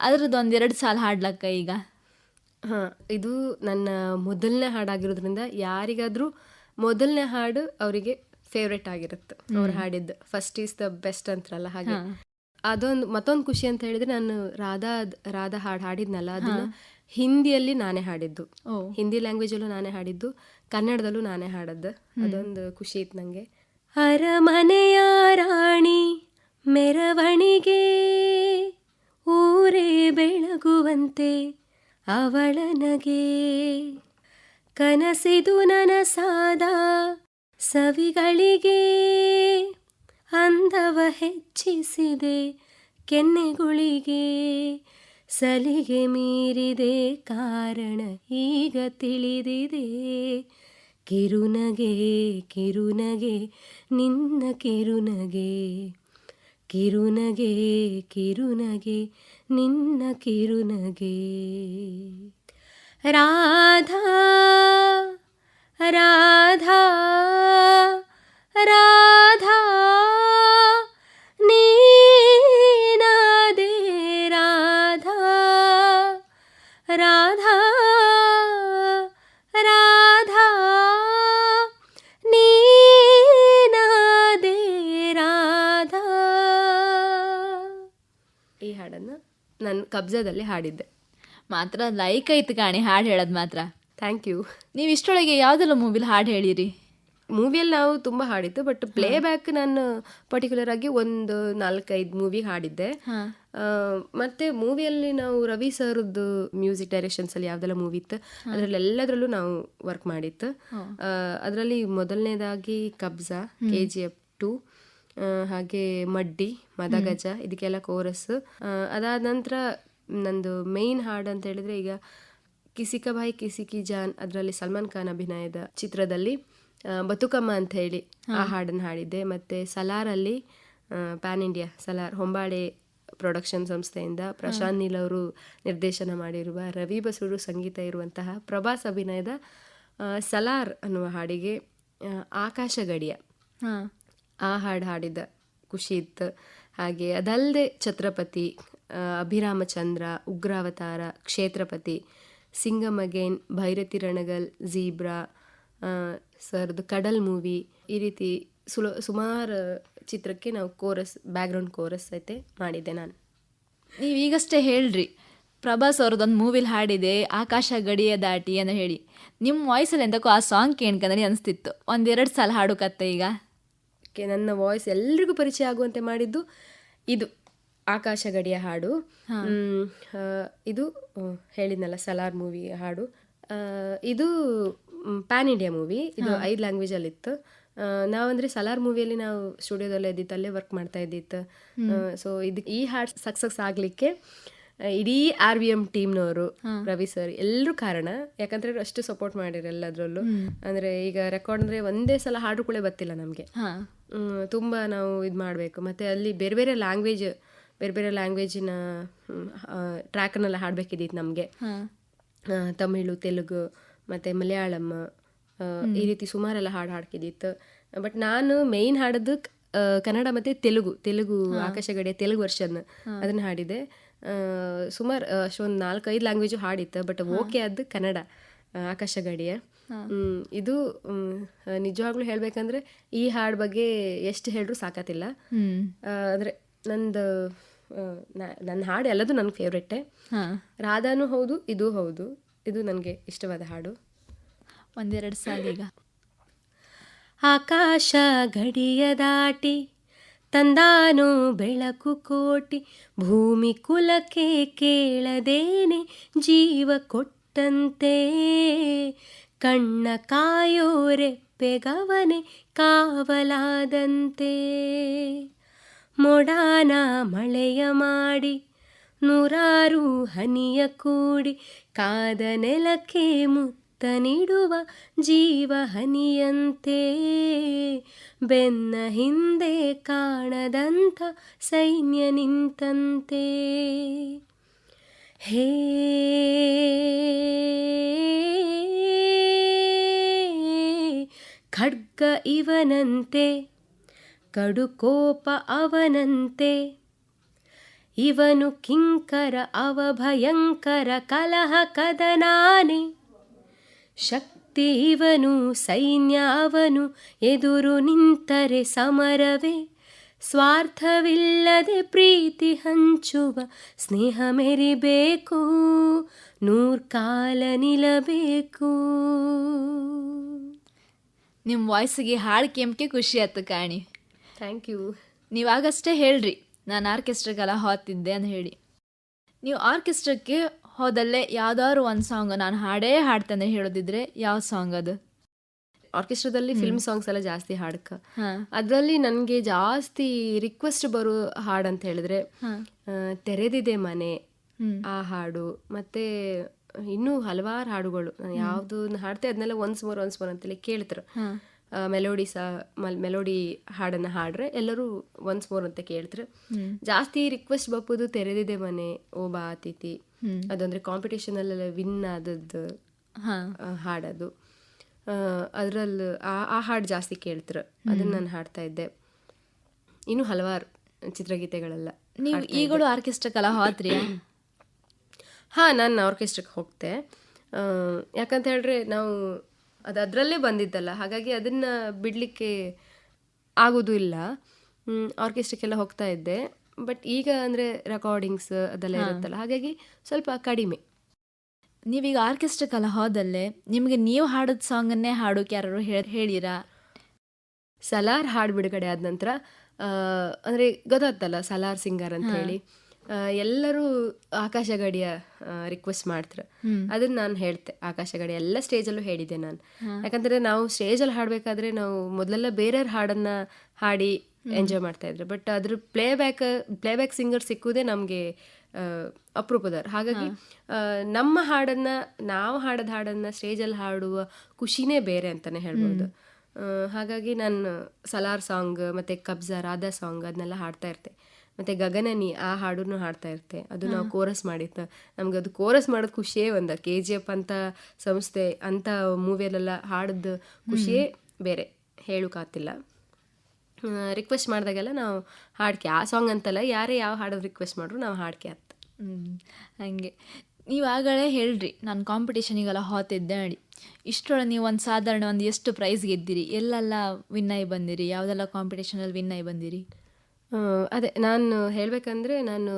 S1: ಅದ್ರದ್ದು ಒಂದೆರಡು ಸಾಲ ಹಾಡ್ಲಕ್ಕ ಈಗ?
S2: ಹಾಂ ಇದು ನನ್ನ ಮೊದಲನೇ ಹಾಡಾಗಿರೋದ್ರಿಂದ ಯಾರಿಗಾದರೂ ಮೊದಲನೇ ಹಾಡು ಅವರಿಗೆ ಫೇವ್ರೆಟ್ ಆಗಿರುತ್ತೆ ಅವ್ರು ಹಾಡಿದ್ದು. ಫಸ್ಟ್ ಈಸ್ ದ ಬೆಸ್ಟ್ ಅಂತಾರಲ್ಲ ಹಾಗೆ. ಅದೊಂದು ಮತ್ತೊಂದು ಖುಷಿ ಅಂತ ಹೇಳಿದ್ರೆ ನಾನು ರಾಧಾ ರಾಧಾ ಹಾಡು ಹಾಡಿದ್ನಲ್ಲ ಅದನ್ನ ಹಿಂದಿಯಲ್ಲಿ ನಾನೇ ಹಾಡಿದ್ದು. ಹಿಂದಿ ಲ್ಯಾಂಗ್ವೇಜಲ್ಲೂ ನಾನೇ ಹಾಡಿದ್ದು ಕನ್ನಡದಲ್ಲೂ ನಾನೇ ಹಾಡದ್ದು. ಅದೊಂದು ಖುಷಿ ಇತ್ತು ನನಗೆ ಅರಮನೆಯ ರಾಣಿ ಮೆರವಣಿಗೆ ಊರೇ ಬೆಳಗುವಂತೆ ಅವಳ ನಗೆ. ಕನಸಿದು ನನಸಾದ ಸವಿಗಳಿಗೆ ಅಂದವ ಹೆಚ್ಚಿಸಿದೆ ಕೆನ್ನೆಗುಳಿಗೆ. ಸಲಿಗೆ ಮೀರಿದೆ ಕಾರಣ ಈಗ ತಿಳಿದಿದೆ. ಕಿರುನಗೆ ಕಿರುನಗೆ, ನಿನ್ನ ಕಿರುನಗೆ. ಕಿರುನಗೆ ಕಿರುನಗೆ ನಿನ್ನ ಕಿರುನಗೆ. ರಾಧಾ ರಾಧಾ ರಾಧಾ. ನಾನು ಕಬ್ಜಾದಲ್ಲಿ ಹಾಡಿದ್ದೆ.
S1: ಮಾತ್ರ ಲೈಕ್ ಆಯ್ತು ಕಾಣಿ ಹಾಡು ಹೇಳೋದು ಮಾತ್ರ.
S2: ಥ್ಯಾಂಕ್ ಯು
S1: ನೀವು ಇಷ್ಟೊಳಗೆ ಯಾವುದೆಲ್ಲ ಮೂವಿಲಿ ಹಾಡು ಹೇಳಿರಿ?
S2: ಮೂವಿಯಲ್ಲಿ ನಾವು ತುಂಬ ಹಾಡಿತ್ತು ಬಟ್ ಪ್ಲೇ ಬ್ಯಾಕ್ ನಾನು ಪರ್ಟಿಕ್ಯುಲರ್ ಆಗಿ ಒಂದು ನಾಲ್ಕೈದು ಮೂವಿ ಹಾಡಿದ್ದೆ. ಮತ್ತೆ ಮೂವಿಯಲ್ಲಿ ನಾವು ರವಿ ಸರ್ದು ಮ್ಯೂಸಿಕ್ ಡೈರೆಕ್ಷನ್ಸ್ ಅಲ್ಲಿ ಯಾವ್ದೆಲ್ಲ ಮೂವಿ ಇತ್ತು ಅದರಲ್ಲಿ ಎಲ್ಲದರಲ್ಲೂ ನಾವು ವರ್ಕ್ ಮಾಡಿತ್ತು. ಅದರಲ್ಲಿ ಮೊದಲನೇದಾಗಿ Kabzaa K G F two ಹಾಗೆ ಮಡ್ಡಿ ಮದಗಜ ಇದಕ್ಕೆಲ್ಲ ಕೋರಸ್. ಅದಾದ ನಂತರ ನಂದು ಮೇನ್ ಹಾಡು ಅಂತ ಹೇಳಿದ್ರೆ ಈಗ ಕಿಸಿಕ ಬಾಯಿ ಕಿಸಿಕಿ ಜಾನ್ ಅದರಲ್ಲಿ ಸಲ್ಮಾನ್ ಖಾನ್ ಅಭಿನಯದ ಚಿತ್ರದಲ್ಲಿ ಬತುಕಮ್ಮ ಅಂತ ಹೇಳಿ ಆ ಹಾಡನ್ನು ಹಾಡಿದ್ದೆ. ಮತ್ತೆ ಸಲಾರಲ್ಲಿ pan India Salaar Hombale production ಸಂಸ್ಥೆಯಿಂದ ಪ್ರಶಾಂತ್ ನೀಲ್ ಅವರು ನಿರ್ದೇಶನ ಮಾಡಿರುವ ರವಿ ಬಸೂರು ಸಂಗೀತ ಇರುವಂತಹ ಪ್ರಭಾಸ್ ಅಭಿನಯದ ಸಲಾರ್ ಅನ್ನುವ ಹಾಡಿಗೆ ಆಕಾಶ ಗಡಿಯ.
S1: ಹಾಂ.
S2: ಆ ಹಾಡು ಹಾಡಿದ ಖುಷಿ ಇತ್ತು. ಹಾಗೆ ಅದಲ್ಲದೆ ಛತ್ರಪತಿ ಅಭಿರಾಮಚಂದ್ರ, ಉಗ್ರಾವತಾರ, ಕ್ಷೇತ್ರಪತಿ, ಸಿಂಗಮಗೇನ್, ಭೈರತಿ ರಣಗಲ್, ಝೀಬ್ರಾ ಸರ್ದು ಕಡಲ್ ಮೂವಿ ಈ ರೀತಿ ಸುಲ, ಸುಮಾರು ಚಿತ್ರಕ್ಕೆ ನಾವು ಕೋರಸ್ ಬ್ಯಾಕ್ಗ್ರೌಂಡ್ ಕೋರಸ್ ಐತೆ ಮಾಡಿದ್ದೆ ನಾನು.
S1: ನೀವೀಗಷ್ಟೇ ಹೇಳ್ರಿ, ಪ್ರಭಾಸ್ ಅವ್ರದ್ದೊಂದು ಮೂವಿಲಿ ಹಾಡಿದೆ, ಆಕಾಶ ಗಡಿಯ ದಾಟಿ ಅಂತ ಹೇಳಿ. ನಿಮ್ಮ ವಾಯ್ಸಲ್ಲಿ ಎಂತಕ್ಕೂ ಆ ಸಾಂಗ್ ಕೇಳ್ಕೊಂಡ್ರೆ ಅನಿಸ್ತಿತ್ತು. ಒಂದೆರಡು ಸಲ ಹಾಡುಕತ್ತೆ ಈಗ.
S2: ಕೆ ನನ್ನ ವಾಯ್ಸ್ ಎಲ್ರಿಗೂ ಪರಿಚಯ ಆಗುವಂತೆ ಮಾಡಿದ್ದು ಇದು ಆಕಾಶ ಗಡಿಯ ಹಾಡು. ಇದು ಹೇಳಿದ್ನಲ್ಲ ಸಲಾರ್ ಮೂವಿ ಹಾಡು. ಇದು ಪ್ಯಾನ್ ಇಂಡಿಯಾ ಮೂವಿ ಇದು ಐದು ಲ್ಯಾಂಗ್ವೇಜಲ್ಲಿ ಇತ್ತು ನಾವಂದ್ರೆ ಸಲಾರ್ ಮೂವಿಯಲ್ಲಿ ನಾವು ಸ್ಟುಡಿಯೋದಲ್ಲೇ ಇದ್ದಿತ್ತು ಅಲ್ಲೇ ವರ್ಕ್ ಮಾಡ್ತಾ ಇದ್ದಿತ್ತು ಸೊ ಇದು ಈ ಹಾಡ್ ಸಕ್ಸಸ್ ಆಗಲಿಕ್ಕೆ ಇಡೀ ಆರ್ ಬಿ ಎಂ ಟೀಮ್ನವರು ರವಿ ಸರ್ ಎಲ್ಲರೂ ಕಾರಣ. ಯಾಕಂದ್ರೆ ಅಷ್ಟು ಸಪೋರ್ಟ್ ಮಾಡಿರ ಎಲ್ಲದ್ರಲ್ಲೂ. ಅಂದ್ರೆ ಈಗ ರೆಕಾರ್ಡ್ ಅಂದ್ರೆ ಒಂದೇ ಸಲ ಹಾಡುಗಳೇ ಬತ್ತಿಲ್ಲ ನಮಗೆ. ತುಂಬಾ ನಾವು ಇದು ಮಾಡಬೇಕು. ಮತ್ತೆ ಅಲ್ಲಿ ಬೇರೆ ಬೇರೆ ಲ್ಯಾಂಗ್ವೇಜ್ ಬೇರೆ ಬೇರೆ ಲ್ಯಾಂಗ್ವೇಜಿನ ಟ್ರ್ಯಾಕನ್ನೆಲ್ಲ ಹಾಡಬೇಕಿದ್ದಿತ್ತು ನಮಗೆ. ತಮಿಳು ತೆಲುಗು ಮತ್ತೆ ಮಲಯಾಳಂ ಈ ರೀತಿ ಸುಮಾರೆಲ್ಲ ಹಾಡು ಹಾಡ್ಕಿದ್ದಿತ್ತು ಬಟ್ ನಾನು ಮೇನ್ ಹಾಡೋದು ಕನ್ನಡ ಮತ್ತೆ ತೆಲುಗು ತೆಲುಗು ಆಕಾಶಗಡಿಯ ತೆಲುಗು ವರ್ಷನ್ ಅದನ್ನ ಹಾಡಿದೆ. ಸುಮಾರು ಅಷ್ಟೊಂದು ನಾಲ್ಕೈದು ಲ್ಯಾಂಗ್ವೇಜು ಹಾಡಿತ್ತು ಬಟ್ ಓಕೆ ಅದು ಕನ್ನಡ ಆಕಾಶ ಗಡಿಯ ಇದು ನಿಜವಾಗ್ಲೂ ಹೇಳ್ಬೇಕಂದ್ರೆ ಈ ಹಾಡ್ ಬಗ್ಗೆ ಎಷ್ಟು
S1: ಹೇಳ್ರು
S2: ಸಾಕತಿಲ್ಲ ಅಂದ್ರೆ ನಂದು ನನ್ನ ಹಾಡು ಎಲ್ಲದೂ ನನ್ನ ಫೇವ್ರೆಟ್ಟೆ
S1: ರಾಧಾನು
S2: ರಾಧಾನೂ ಹೌದು ಇದು ಹೌದು ಇದು ನನಗೆ ಇಷ್ಟವಾದ ಹಾಡು.
S1: ಒಂದೆರಡು ಸಾಲ ಈಗ.
S2: ಆಕಾಶ ಗಡಿಯ ದಾಟಿ ತಂದಾನು ಬೆಳಕು ಕೋಟಿ, ಭೂಮಿ ಕುಲಕ್ಕೆ ಕೇಳದೇನೆ ಜೀವ ಕೊಟ್ಟಂತೆ. ಕಣ್ಣ ಕಾಯೋರೆಪ್ಪೆಗವನೆ ಕಾವಲಾದಂತೆ. ಮೊಡಾನ ಮಳೆಯ ಮಾಡಿ, ನೂರಾರು ಹನಿಯ ಕೂಡಿ ಕಾದ ನೆಲಕ್ಕೆ ಮುತ್ತ ನೀಡುವ ಜೀವಹನಿಯಂತೆ. ಬೆನ್ನ ಹಿಂದೆ ಕಾಣದಂಥ ಸೈನ್ಯ ನಿಂತಂತೆ. ಹೇ ಖಡ್ಗ ಇವನಂತೆ, ಕಡುಕೋಪ ಅವನಂತೆ. ಇವನು ಕಿಂಕರ ಅವಭಯಂಕರ ಕಲಹ ಕದನಾನೆ. ಶಕ್ತಿ ಸೈನ್ಯವನು ಸೈನ್ಯ ಅವನು ಎದುರು ನಿಂತರೆ ಸಮರವೇ. ಸ್ವಾರ್ಥವಿಲ್ಲದೆ ಪ್ರೀತಿ ಹಂಚುವ ಸ್ನೇಹ ಮೆರಿಬೇಕು ನೂರ್ಕಾಲ ನಿಲ್ಲಬೇಕು.
S1: ನಿಮ್ಮ ವಾಯ್ಸಿಗೆ ಹಾಡು ಕೆಂಪಿಗೆ ಖುಷಿ ಆಯ್ತು ಕಾಣಿ.
S2: ಥ್ಯಾಂಕ್ ಯು
S1: ನೀವಾಗಷ್ಟೇ ಹೇಳ್ರಿ ನಾನು ಆರ್ಕೆಸ್ಟ್ರಾಗೆಲ್ಲ ಹಾತಿದ್ದೆ ಅಂತ ಹೇಳಿ. ನೀವು ಆರ್ಕೆಸ್ಟ್ರಾಕ್ಕೆ ಹೋದಲ್ಲೇ ಯಾವ್ದಾದ್ರು ಒಂದು ಸಾಂಗ್ ನಾನು ಹಾಡೇ ಹಾಡ್ತೇನೆ ಹೇಳೋದಿದ್ರೆ ಯಾವ ಸಾಂಗ್ ಅದು?
S2: ಆರ್ಕೆಸ್ಟ್ರಾದಲ್ಲಿ ಫಿಲ್ಮ್ ಸಾಂಗ್ಸ್ ಎಲ್ಲ ಜಾಸ್ತಿ ಹಾಡ್ಕ. ಅದರಲ್ಲಿ ನನಗೆ ಜಾಸ್ತಿ ರಿಕ್ವೆಸ್ಟ್ ಬರೋ ಹಾಡು ಅಂತ ಹೇಳಿದ್ರೆ ತೆರೆದಿದೆ ಮನೆ ಆ ಹಾಡು ಮತ್ತೆ ಇನ್ನೂ ಹಲವಾರು ಹಾಡುಗಳು. ಯಾವುದು ಹಾಡ್ತೆ ಅದನ್ನೆಲ್ಲ ಒನ್ಸ್ ಮೋರ್ ಒನ್ಸ್ ಮೋರ್ ಅಂತೇಳಿ ಕೇಳ್ತಾರೆ. ಮೆಲೋಡಿ ಸಹ ಮೆಲೋಡಿ ಹಾಡನ್ನ ಹಾಡ್ರೆ ಎಲ್ಲರೂ ಒನ್ಸ್ ಮೋರ್ ಅಂತ ಕೇಳ್ತಾರೆ. ಜಾಸ್ತಿ ರಿಕ್ವೆಸ್ಟ್ ಬಪ್ಪುದು ತೆರೆದಿದೆ ಮನೆ ಓ ಬಾ ಅತಿಥಿ. ಅದಂದ್ರೆ ಕಾಂಪಿಟೇಷನ್ ಅಲ್ಲೆಲ್ಲ ವಿನ್ ಆದದ್ದು ಹಾಡದು. ಅದರಲ್ಲಿ ಆ ಆ ಹಾಡು ಜಾಸ್ತಿ ಕೇಳ್ತಾರೆ. ಅದನ್ನ ನಾನು ಹಾಡ್ತಾ ಇದ್ದೆ. ಇನ್ನು ಹಲವಾರು ಚಿತ್ರಗೀತೆಗಳೆಲ್ಲ
S1: ನೀವು ಈಗಲೂ ಕಲಾ ಹೋದ್ರಿ
S2: ಹಾ ನಾನು ಆರ್ಕೆಸ್ಟ್ರಾಕ್ಕೆ ಹೋಗ್ತೆ. ಯಾಕಂತ ಹೇಳಿದ್ರೆ ನಾವು ಅದು ಅದರಲ್ಲೇ ಬಂದಿದ್ದಲ್ಲ. ಹಾಗಾಗಿ ಅದನ್ನ ಬಿಡಲಿಕ್ಕೆ ಆಗೋದು ಇಲ್ಲ. ಆರ್ಕೆಸ್ಟ್ರಾಕ್ಕೆಲ್ಲ ಹೋಗ್ತಾ ಇದ್ದೆ. ಬಟ್ ಈಗ ಅಂದರೆ ರೆಕಾರ್ಡಿಂಗ್ಸ್ ಅದೆಲ್ಲ ಇರುತ್ತಲ್ಲ. ಹಾಗಾಗಿ ಸ್ವಲ್ಪ ಕಡಿಮೆ.
S1: ನೀವೀಗ ಆರ್ಕೆಸ್ಟ್ರಾ ಹೋದಲ್ಲೇ ನಿಮಗೆ ನೀವು ಹಾಡೋದು ಸಾಂಗನ್ನೇ ಹಾಡೋಕೆ ಯಾರು ಹೇಳಿರಾ?
S2: ಸಲಾರ್ ಹಾಡು ಬಿಡುಗಡೆ ಆದ ನಂತರ ಅಂದರೆ ಗೊತ್ತಾಗ್ತಲ್ಲ ಸಲಾರ್ ಸಿಂಗರ್ ಅಂತ ಹೇಳಿ. ಎಲ್ಲರೂ ಆಕಾಶ ಗಡಿಯ ರಿಕ್ವೆಸ್ಟ್ ಮಾಡ್ತಾರೆ. ಅದನ್ನ ನಾನು ಹೇಳ್ತೆ. ಆಕಾಶ ಗಡಿ ಎಲ್ಲ ಸ್ಟೇಜಲ್ಲೂ ಹೇಳಿದೆ ನಾನು. ಯಾಕಂದ್ರೆ ನಾವು ಸ್ಟೇಜಲ್ಲಿ ಹಾಡಬೇಕಾದ್ರೆ ನಾವು ಮೊದಲೆಲ್ಲ ಬೇರೆಯವ್ರ ಹಾಡನ್ನ ಹಾಡಿ ಎಂಜಾಯ್ ಮಾಡ್ತಾ ಇದ್ರು. ಬಟ್ ಅದ್ರ play back play back singer ಸಿಕ್ಕುದೇ ನಮಗೆ ಅಪರೂಪದವ್ರು ಹಾಗಾಗಿ ನಮ್ಮ ಹಾಡನ್ನ ನಾವು ಹಾಡದ ಹಾಡನ್ನ ಸ್ಟೇಜಲ್ಲಿ ಹಾಡುವ ಖುಷಿನೇ ಬೇರೆ ಅಂತಾನೆ ಹೇಳ್ಬೋದು. ಹಾಗಾಗಿ ನಾನು ಸಲಾರ್ ಸಾಂಗ್ ಮತ್ತೆ ಕಬ್ಜಾ ರಾಧಾ ಸಾಂಗ್ ಅದನ್ನೆಲ್ಲ ಹಾಡ್ತಾ ಇರ್ತೆ. ಮತ್ತೆ ಗಗನನಿ ಆ ಹಾಡನ್ನು ಹಾಡ್ತಾ ಇರ್ತೆ. ಅದು ನಾವು ಕೋರಸ್ ಮಾಡಿತ್ತು ನಮ್ಗೆ ಅದು ಕೋರಸ್ ಮಾಡೋದು ಖುಷಿಯೇ ಒಂದ. ಕೆ ಜಿ ಎಫ್ ಅಂತ ಸಂಸ್ಥೆ ಅಂತ ಮೂವಿಯಲ್ಲೆಲ್ಲ ಹಾಡದ್ ಖುಷಿಯೇ ಬೇರೆ. ಹೇಳೋಕ್ಕಾಗ್ತಿಲ್ಲ ರಿಕ್ವೆಸ್ಟ್ ಮಾಡಿದಾಗೆಲ್ಲ ನಾವು ಹಾಡ್ಕೆ. ಆ ಸಾಂಗ್ ಅಂತಲ್ಲ ಯಾರೇ ಯಾವ ಹಾಡೋದು ರಿಕ್ವೆಸ್ಟ್ ಮಾಡ್ರು ನಾವು ಹಾಡ್ಕೆ ಅಂತ.
S1: ಹ್ಮ್ ಹಂಗೆ. ನೀವು ಆಗಲೇ ಹೇಳ್ರಿ ನಾನು ಕಾಂಪಿಟೇಷನಿಗೆಲ್ಲ ಹೋತಿದ್ದೆ ಹೇಳಿ ಇಷ್ಟರೊಳಗೆ ನೀವು ಒಂದು ಸಾಧಾರಣ ಒಂದು ಎಷ್ಟು ಪ್ರೈಸ್ ಗೆದ್ದಿರಿ? ಎಲ್ಲೆಲ್ಲ ವಿನ್ ಆಗಿ ಬಂದಿರಿ? ಯಾವುದೆಲ್ಲ ಕಾಂಪಿಟೇಷನಲ್ಲಿ ವಿನ್ ಆಗಿ ಬಂದಿರಿ?
S2: ಅದೇ ನಾನು ಹೇಳಬೇಕಂದ್ರೆ ನಾನು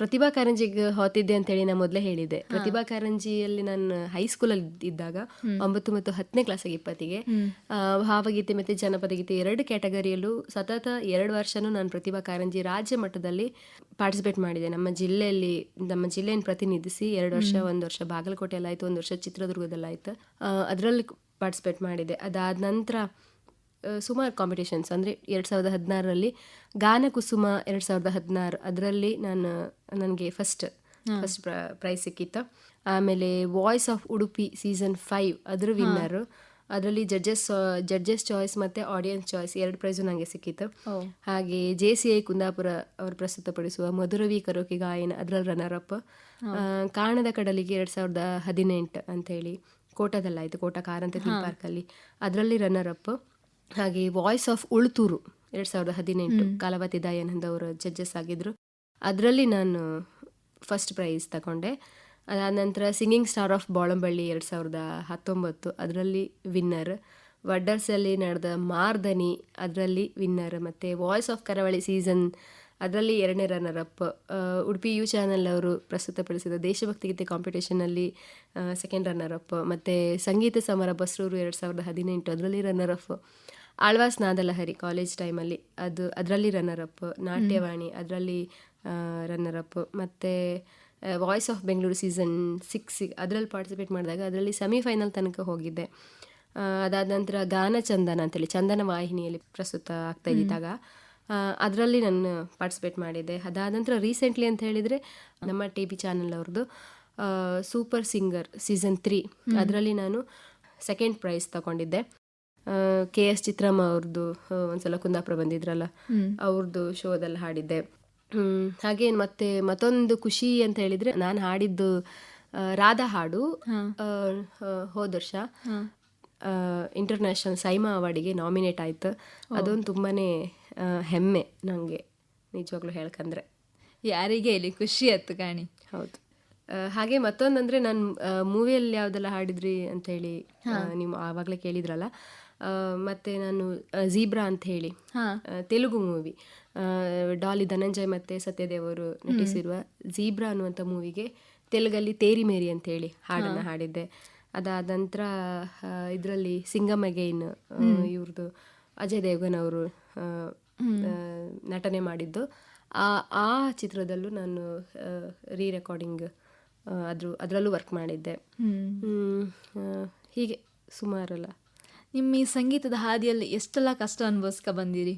S2: ಪ್ರತಿಭಾ ಕಾರಂಜಿಗೆ ಹೋತಿದ್ದೆ ಅಂತೇಳಿ ನಾನು ಮೊದಲೇ ಹೇಳಿದೆ ಪ್ರತಿಭಾ ಕಾರಂಜಿಯಲ್ಲಿ ನಾನು ಹೈಸ್ಕೂಲಲ್ಲಿ ಇದ್ದಾಗ ಒಂಬತ್ತು ಮತ್ತು ಹತ್ತನೇ ಕ್ಲಾಸಿಗೆ ಇಪ್ಪತ್ತಿಗೆ. ಭಾವಗೀತೆ ಮತ್ತೆ ಜನಪದ ಗೀತೆ ಎರಡು ಕ್ಯಾಟಗರಿಯಲ್ಲೂ ಸತತ ಎರಡು ವರ್ಷನೂ ನಾನು ಪ್ರತಿಭಾ ಕಾರಂಜಿ ರಾಜ್ಯ ಮಟ್ಟದಲ್ಲಿ ಪಾರ್ಟಿಸಿಪೇಟ್ ಮಾಡಿದೆ. ನಮ್ಮ ಜಿಲ್ಲೆಯಲ್ಲಿ ನಮ್ಮ ಜಿಲ್ಲೆಯನ್ನು ಪ್ರತಿನಿಧಿಸಿ ಎರಡು ವರ್ಷ ಒಂದು ವರ್ಷ ಬಾಗಲಕೋಟೆಯಲ್ಲಾಯ್ತು ಒಂದು ವರ್ಷ ಚಿತ್ರದುರ್ಗದಲ್ಲಾಯ್ತು. ಅದರಲ್ಲಿ ಪಾರ್ಟಿಸಿಪೇಟ್ ಮಾಡಿದೆ. ಅದಾದ ನಂತರ ಸುಮಾರು ಕಾಂಪಿಟೇಷನ್ಸ್ ಅಂದರೆ ಎರಡು ಸಾವಿರದ ಹದಿನಾರರಲ್ಲಿ ಗಾನ ಕುಸುಮ ಎರಡು ಸಾವಿರದ ಹದಿನಾರು ಅದರಲ್ಲಿ ನಾನು ನನಗೆ ಫಸ್ಟ್ ಫಸ್ಟ್ ಪ್ರೈಸ್ ಸಿಕ್ಕಿತ್ತು. ಆಮೇಲೆ voice of Udupi season five ಅದ್ರ ವಿನ್ನರು ಅದರಲ್ಲಿ ಜಡ್ಜಸ್ ಜಡ್ಜಸ್ ಚಾಯ್ಸ್ ಮತ್ತು ಆಡಿಯನ್ಸ್ ಚಾಯ್ಸ್ ಎರಡು ಪ್ರೈಸು ನನಗೆ ಸಿಕ್ಕಿತ್ತು. ಹಾಗೆ ಜೆ ಸಿ ಐ ಕುಂದಾಪುರ ಅವರು ಪ್ರಸ್ತುತಪಡಿಸುವ ಮಧುರವಿ ಕರೋಕೆ ಗಾಯನ ಅದರಲ್ಲಿ ರನ್ನರ್ ಅಪ್ ಕಾಣದ ಕಡಲಿಗೆ ಎರಡು ಸಾವಿರದ ಹದಿನೆಂಟು ಅಂತೇಳಿ ಕೋಟದಲ್ಲಾಯಿತು ಕೋಟ ಕಾರಂತ ಥೀಮ್ ಪಾರ್ಕಲ್ಲಿ ಅದರಲ್ಲಿ ರನ್ನರ್ ಅಪ್ ಹಾಗೆ ವಾಯ್ಸ್ ಆಫ್ ಉಳ್ತೂರು ಎರಡು ಸಾವಿರದ ಹದಿನೆಂಟು ಕಾಲವತಿ ದಯಾನಂದ್ ಅವರು ಜಡ್ಜಸ್ ಆಗಿದ್ರು. ಅದರಲ್ಲಿ ನಾನು ಫಸ್ಟ್ ಪ್ರೈಸ್ ತಗೊಂಡೆ. ಅದಾದ ನಂತರ ಸಿಂಗಿಂಗ್ ಸ್ಟಾರ್ ಆಫ್ ಬಾಳಂಬಳ್ಳಿ ಎರಡು ಸಾವಿರದ ಹತ್ತೊಂಬತ್ತು, ಅದರಲ್ಲಿ ವಿನ್ನರ್ ವಡ್ಡರ್ಸಲ್ಲಿ ನಡೆದ ಮಾರ್ದನಿ ಅದರಲ್ಲಿ ವಿನ್ನರ್ ಮತ್ತು ವಾಯ್ಸ್ ಆಫ್ ಕರಾವಳಿ ಸೀಸನ್ ಅದರಲ್ಲಿ ಎರಡನೇ runner up Udupi U channel ಅವರು ಪ್ರಸ್ತುತಪಡಿಸಿದ ದೇಶಭಕ್ತಿ ಗೀತೆ ಕಾಂಪಿಟೇಷನಲ್ಲಿ ಸೆಕೆಂಡ್ ರನ್ನರ್ ಅಪ್ ಮತ್ತು ಸಂಗೀತ ಸಮರ ಬಸ್ರೂರು ಎರಡು ಸಾವಿರದ ಹದಿನೆಂಟು ಅದರಲ್ಲಿ runner up Alvas Nadalahari college ಟೈಮಲ್ಲಿ ಅದು ಅದರಲ್ಲಿ ರನ್ನರ್ ಅಪ್ ನಾಟ್ಯವಾಣಿ ಅದರಲ್ಲಿ ರನ್ನರ್ ಅಪ್ ಮತ್ತು voice of Bengaluru season six ಅದರಲ್ಲಿ ಪಾರ್ಟಿಸಿಪೇಟ್ ಮಾಡಿದಾಗ ಅದರಲ್ಲಿ ಸೆಮಿಫೈನಲ್ ತನಕ ಹೋಗಿದ್ದೆ. ಅದಾದ ನಂತರ ಗಾನ ಚಂದನ ಅಂತೇಳಿ ಚಂದನ ವಾಹಿನಿಯಲ್ಲಿ ಪ್ರಸ್ತುತ ಆಗ್ತಾ ಇದ್ದಾಗ ಅದರಲ್ಲಿ ನಾನು ಪಾರ್ಟಿಸಿಪೇಟ್ ಮಾಡಿದ್ದೆ. ಅದಾದ ನಂತರ ರೀಸೆಂಟ್ಲಿ ಅಂತ ಹೇಳಿದರೆ ನಮ್ಮ ಟಿ ವಿ ಚಾನಲ್ ಅವ್ರದ್ದು ಸೂಪರ್ ಸಿಂಗರ್ ಸೀಸನ್ ತ್ರೀ ಅದರಲ್ಲಿ ನಾನು ಸೆಕೆಂಡ್ ಪ್ರೈಸ್ ತಗೊಂಡಿದ್ದೆ. ಕೆ ಎಸ್ ಚಿತ್ರಮ್ಮ ಅವ್ರದ್ದು ಒಂದ್ಸಲ ಕುಂದಾಪುರ ಬಂದಿದ್ರಲ್ಲ ಅವ್ರದ್ದು ಶೋದಲ್ಲಿ ಹಾಡಿದ್ದೆ. ಹಾಗೆ ಮತ್ತೆ ಮತ್ತೊಂದು ಖುಷಿ ಅಂತ ಹೇಳಿದ್ರೆ ನಾನು ಹಾಡಿದ್ದು ರಾಧಾ ಹಾಡು ಹೋದ ವರ್ಷ. ಇಂಟರ್ನ್ಯಾಷನಲ್ ಸೈಮಾ ಅವಾರ್ಡಿಗೆ ನಾಮಿನೇಟ್ ಆಯ್ತು. ಅದೊಂದು ತುಂಬಾನೇ ಹೆಮ್ಮೆ ನನಗೆ ನಿಜವಾಗ್ಲೂ ಹೇಳ್ಕಂದ್ರೆ
S1: ಯಾರಿಗೆ ಇಲ್ಲಿ ಖುಷಿ ಆಯ್ತು ಕಾಣಿ.
S2: ಹೌದು. ಹಾಗೆ ಮತ್ತೊಂದಂದ್ರೆ ನಾನು ಮೂವಿಯಲ್ಲಿ ಯಾವ್ದೆಲ್ಲ ಹಾಡಿದ್ರಿ ಅಂತ ಹೇಳಿ ನೀವು ಆವಾಗಲೇ ಕೇಳಿದ್ರಲ್ಲ. ಮತ್ತೆ ನಾನು ಜೀಬ್ರಾ ಅಂತ ಹೇಳಿ.
S1: ಹಾ.
S2: ತೆಲುಗು ಮೂವಿ. ಡಾಲಿ ಧನಂಜಯ್ ಮತ್ತೆ ಸತ್ಯದೇವ್ ಅವರು ನಟಿಸಿರುವ ಜೀಬ್ರಾ ಅನ್ನುವಂಥ ಮೂವಿಗೆ ತೆಲುಗಲ್ಲಿ ತೇರಿ ಮೇರಿ ಅಂತ ಹೇಳಿ ಹಾಡನ್ನು ಹಾಡಿದ್ದೆ. ಅದಾದ ನಂತರ ಇದರಲ್ಲಿ ಸಿಂಗಮ್ ಅಗೈನ್ ಇವ್ರದ್ದು ಅಜಯ್ ದೇವ್ಗನ್ ಅವರು ನಟನೆ ಮಾಡಿದ್ದು. ಆ ಆ ಚಿತ್ರದಲ್ಲೂ ನಾನು ರೀ ರೆಕಾರ್ಡಿಂಗ್ ಅದ್ರ ಅದರಲ್ಲೂ ವರ್ಕ್ ಮಾಡಿದ್ದೆ. ಹೀಗೆ ಸುಮಾರಲ್ಲ.
S1: ನಿಮ್ಮ ಈ ಸಂಗೀತದ ಹಾದಿಯಲ್ಲಿ ಎಷ್ಟೆಲ್ಲ ಕಷ್ಟ ಅನುಭವಿಸ್ಕ ಬಂದಿರಿ?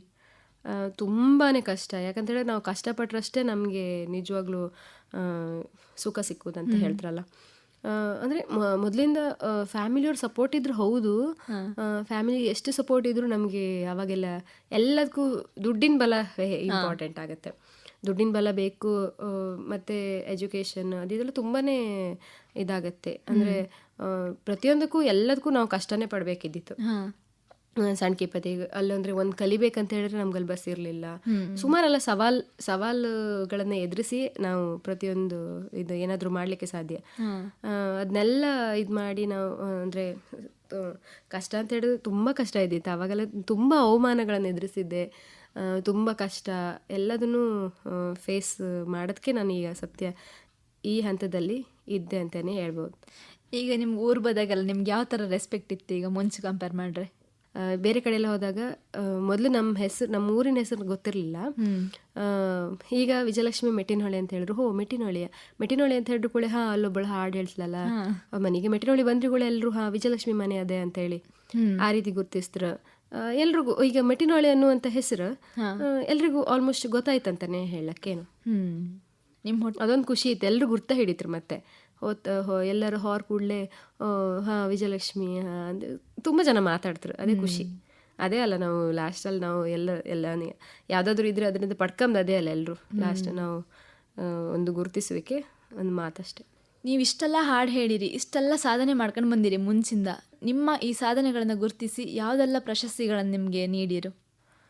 S2: ತುಂಬಾ ತುಂಬಾನೇ ಕಷ್ಟ. ಹೇಳಿದ್ರೆ ನಾವು ಕಷ್ಟಪಟ್ರಷ್ಟೇ ನಮಗೆ ನಿಜವಾಗ್ಲೂ ಸುಖ ಸಿಕ್ಕುದಂತ ಹೇಳ್ತಾರಲ್ಲ. ಅಂದ್ರೆ ಮೊದಲಿಂದ ಫ್ಯಾಮಿಲಿ ಫ್ಯಾಮಿಲಿಯವ್ರ ಸಪೋರ್ಟ್ ಇದ್ರು ಹೌದು. ಫ್ಯಾಮಿಲಿ ಎಷ್ಟು ಸಪೋರ್ಟ್ ಇದ್ರು ನಮಗೆ ಅವಾಗೆಲ್ಲ ಎಲ್ಲದಕ್ಕೂ ದುಡ್ಡಿನ ಬಲ ಇಂಪಾರ್ಟೆಂಟ್ ಆಗುತ್ತೆ. ದುಡ್ಡಿನ ಬಲ ಬೇಕು ಮತ್ತೆ ಎಜುಕೇಶನ್ ಅದೆಲ್ಲ ತುಂಬಾನೇ ಇದಾಗತ್ತೆ. ಅಂದ್ರೆ ಪ್ರತಿಯೊಂದಕ್ಕೂ ಎಲ್ಲದಕ್ಕೂ ನಾವು ಕಷ್ಟನೇ ಪಡಬೇಕಿದ್ದಿತ್ತು.
S1: ಹಾ
S2: ಸಣ್ಕಿಪತಿ ಅಲ್ಲಂದ್ರೆ ಒಂದ್ ಕಲಿಬೇಕಂತ ಹೇಳಿದ್ರೆ ನಮ್ಗೆ ಅಲ್ಲಿ ಬಸ್ ಇರಲಿಲ್ಲ. ಸುಮಾರೆಲ್ಲ ಸವಾಲ್ ಸವಾಲುಗಳನ್ನ ಎದುರಿಸಿ ನಾವು ಪ್ರತಿಯೊಂದು ಇದು ಏನಾದರೂ ಮಾಡ್ಲಿಕ್ಕೆ ಸಾಧ್ಯ. ಅದನ್ನೆಲ್ಲ ಇದು ಮಾಡಿ ನಾವು ಅಂದ್ರೆ ಕಷ್ಟ ಅಂತ ಹೇಳಿದ್ರೆ ತುಂಬಾ ಕಷ್ಟ ಇದ್ದಿತ್ತು. ಅವಾಗೆಲ್ಲ ತುಂಬಾ ಅವಮಾನಗಳನ್ನ ಎದುರಿಸಿದ್ದೆ. ತುಂಬಾ ಕಷ್ಟ. ಎಲ್ಲದನ್ನು ಫೇಸ್ ಮಾಡೋದಕ್ಕೆ ನಾನು ಈಗ ಸತ್ಯ ಈ ಹಂತದಲ್ಲಿ ಇದ್ದೆ ಅಂತಲೇ ಹೇಳ್ಬೋದು.
S1: ಈಗ ನಿಮ್ಗೆ ಊರು ಬದಾಗೆಲ್ಲ ನಿಮ್ಗೆ ಯಾವ ಥರ ರೆಸ್ಪೆಕ್ಟ್ ಇತ್ತು ಈಗ ಮುಂಚೆ ಕಂಪೇರ್ ಮಾಡ್ರೆ?
S2: ಬೇರೆ ಕಡೆ ಎಲ್ಲ ಹೋದಾಗ ಮೊದಲು ನಮ್ಮ ಹೆಸರು ನಮ್ಮ ಊರಿನ ಹೆಸರು ಗೊತ್ತಿರಲಿಲ್ಲ. ಈಗ ವಿಜಯಲಕ್ಷ್ಮಿ ಮೆಟ್ಟಿನಹೊಳೆ ಅಂತ ಹೇಳಿದ್ರು ಹೋ ಮೆಟ್ಟಿನಹೊಳೆಯ ಮೆಟ್ಟಿನಹೊಳೆ ಅಂತ ಹೇಳಿದ್ರು ಕೂಡ ಹಾ ಅಲ್ಲೊಬ್ಬಳು ಹಾಡು ಹೇಳ್ತಲ್ಲ ಮನೆಗೆ ಮೆಟ್ಟಿನಹೊಳೆ ಬಂದ್ರು ಕೂಡ ಎಲ್ಲರೂ ಹಾ ವಿಜಯಲಕ್ಷ್ಮಿ ಮನೆ ಅದೇ ಅಂತ ಹೇಳಿ. ಆ ರೀತಿ ಗುರ್ತಿಸ್ತ್ರ ಎಲ್ರಿಗೂ ಈಗ ಮೆಟ್ಟಿನಹೊಳೆ ಅನ್ನುವಂತ ಹೆಸರು ಎಲ್ರಿಗೂ ಆಲ್ಮೋಸ್ಟ್ ಗೊತ್ತಾಯ್ತಂತಾನೆ ಹೇಳಕ್ಕೇನು.
S1: ನಿಮ್ಮ
S2: ಅದೊಂದು ಖುಷಿ ಇತ್ತು. ಎಲ್ಲರೂ ಗುರ್ತ ಹಿಡಿತ್ರು ಮತ್ತೆ. ಹೋತ್ ಹೋ- ಎಲ್ಲರೂ ಹೊರ ಕೂಡಲೇ ಹಾಂ ವಿಜಯಲಕ್ಷ್ಮಿ ಹಾಂ ಅಂದ್ರೆ ತುಂಬ ಜನ ಮಾತಾಡ್ತಾರೆ ಅದೇ ಖುಷಿ. ಅದೇ ಅಲ್ಲ ನಾವು ಲಾಸ್ಟಲ್ಲಿ ನಾವು ಎಲ್ಲ ಎಲ್ಲ ಯಾವುದಾದ್ರೂ ಇದ್ರೆ ಅದರಿಂದ ಪಡ್ಕೊಂಬ ಅದೇ ಅಲ್ಲ ಎಲ್ಲರೂ ಲಾಸ್ಟ್ ನಾವು ಒಂದು ಗುರುತಿಸುವಿಕೆ ಒಂದು ಮಾತಷ್ಟೇ.
S1: ನೀವು ಇಷ್ಟೆಲ್ಲ ಹಾಡು ಹೇಳಿರಿ ಇಷ್ಟೆಲ್ಲ ಸಾಧನೆ ಮಾಡ್ಕೊಂಡು ಬಂದಿರಿ ಮುಂಚಿಂದ. ನಿಮ್ಮ ಈ ಸಾಧನೆಗಳನ್ನು ಗುರುತಿಸಿ ಯಾವುದೆಲ್ಲ ಪ್ರಶಸ್ತಿಗಳನ್ನು ನಿಮಗೆ ನೀಡಿರು?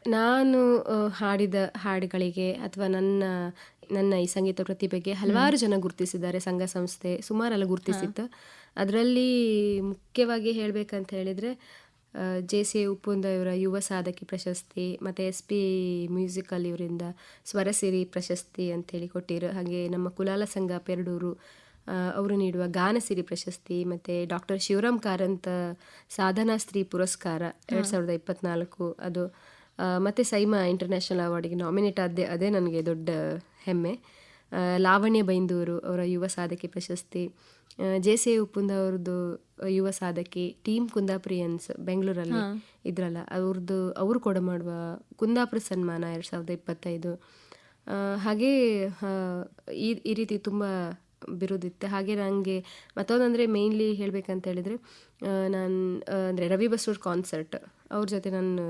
S2: ನಾನು ಹಾಡಿದ ಹಾಡುಗಳಿಗೆ ಅಥವಾ ನನ್ನ ನನ್ನ ಈ ಸಂಗೀತ ಪ್ರತಿಭೆಗೆ ಹಲವಾರು ಜನ ಗುರುತಿಸಿದ್ದಾರೆ ಸಂಘ ಸಂಸ್ಥೆ ಸುಮಾರೆಲ್ಲ ಗುರುತಿಸಿತ್ತು. ಅದರಲ್ಲಿ ಮುಖ್ಯವಾಗಿ ಹೇಳಬೇಕಂತ ಹೇಳಿದರೆ ಜೆ ಸಿ ಉಪ್ಪುಂದ ಇವರ ಯುವ ಸಾಧಕಿ ಪ್ರಶಸ್ತಿ ಮತ್ತು ಎಸ್ ಪಿ ಮ್ಯೂಸಿಕಲ್ ಇವರಿಂದ ಸ್ವರಸಿರಿ ಪ್ರಶಸ್ತಿ ಅಂತೇಳಿ ಕೊಟ್ಟಿರು. ಹಾಗೆ ನಮ್ಮ ಕುಲಾಲ ಸಂಘ ಪೆರಡೂರು ಅವರು ನೀಡುವ ಗಾನಸಿರಿ ಪ್ರಶಸ್ತಿ ಮತ್ತು ಡಾಕ್ಟರ್ ಶಿವರಾಮ್ ಕಾರಂತ ಸಾಧನಾ ಸ್ತ್ರೀ ಪುರಸ್ಕಾರ ಎರಡು ಸಾವಿರದ ಇಪ್ಪತ್ನಾಲ್ಕು ಅದು ಮತ್ತು ಮತ್ತೆ ಸೈಮಾ ಇಂಟರ್ನ್ಯಾಷನಲ್ ಅವಾರ್ಡಿಗೆ ನಾಮಿನೇಟ್ ಆದ್ದೆ ಅದೇ ನನಗೆ ದೊಡ್ಡ ಹೆಮ್ಮೆ. ಲಾವಣ್ಯ ಬೈಂದೂರು ಅವರ ಯುವ ಸಾಧಕಿ ಪ್ರಶಸ್ತಿ ಜೆ ಸಿ ಉಪ್ಪುಂದ ಅವ್ರದ್ದು ಯುವ ಸಾಧಕಿ ಟೀಮ್ ಕುಂದಾಪ್ರಿಯನ್ಸ್ ಬೆಂಗಳೂರಲ್ಲಿ ಇದ್ರಲ್ಲ ಅವ್ರದ್ದು ಅವರು ಕೊಡ ಮಾಡುವ ಕುಂದಾಪುರ ಸನ್ಮಾನ ಎರಡು ಸಾವಿರದ ಇಪ್ಪತ್ತೈದು. ಹಾಗೆ ಈ ಈ ರೀತಿ ತುಂಬ ಬಿರುದಿತ್ತು. ಹಾಗೆ ನನಗೆ ಮತ್ತೊಂದಂದರೆ ಮೇಯ್ನ್ಲಿ ಹೇಳಬೇಕಂತ ಹೇಳಿದರೆ ನಾನು ಅಂದರೆ ರವಿ ಬಸೂರ್ ಕಾನ್ಸರ್ಟ್ ಅವ್ರ ಜೊತೆ ನಾನು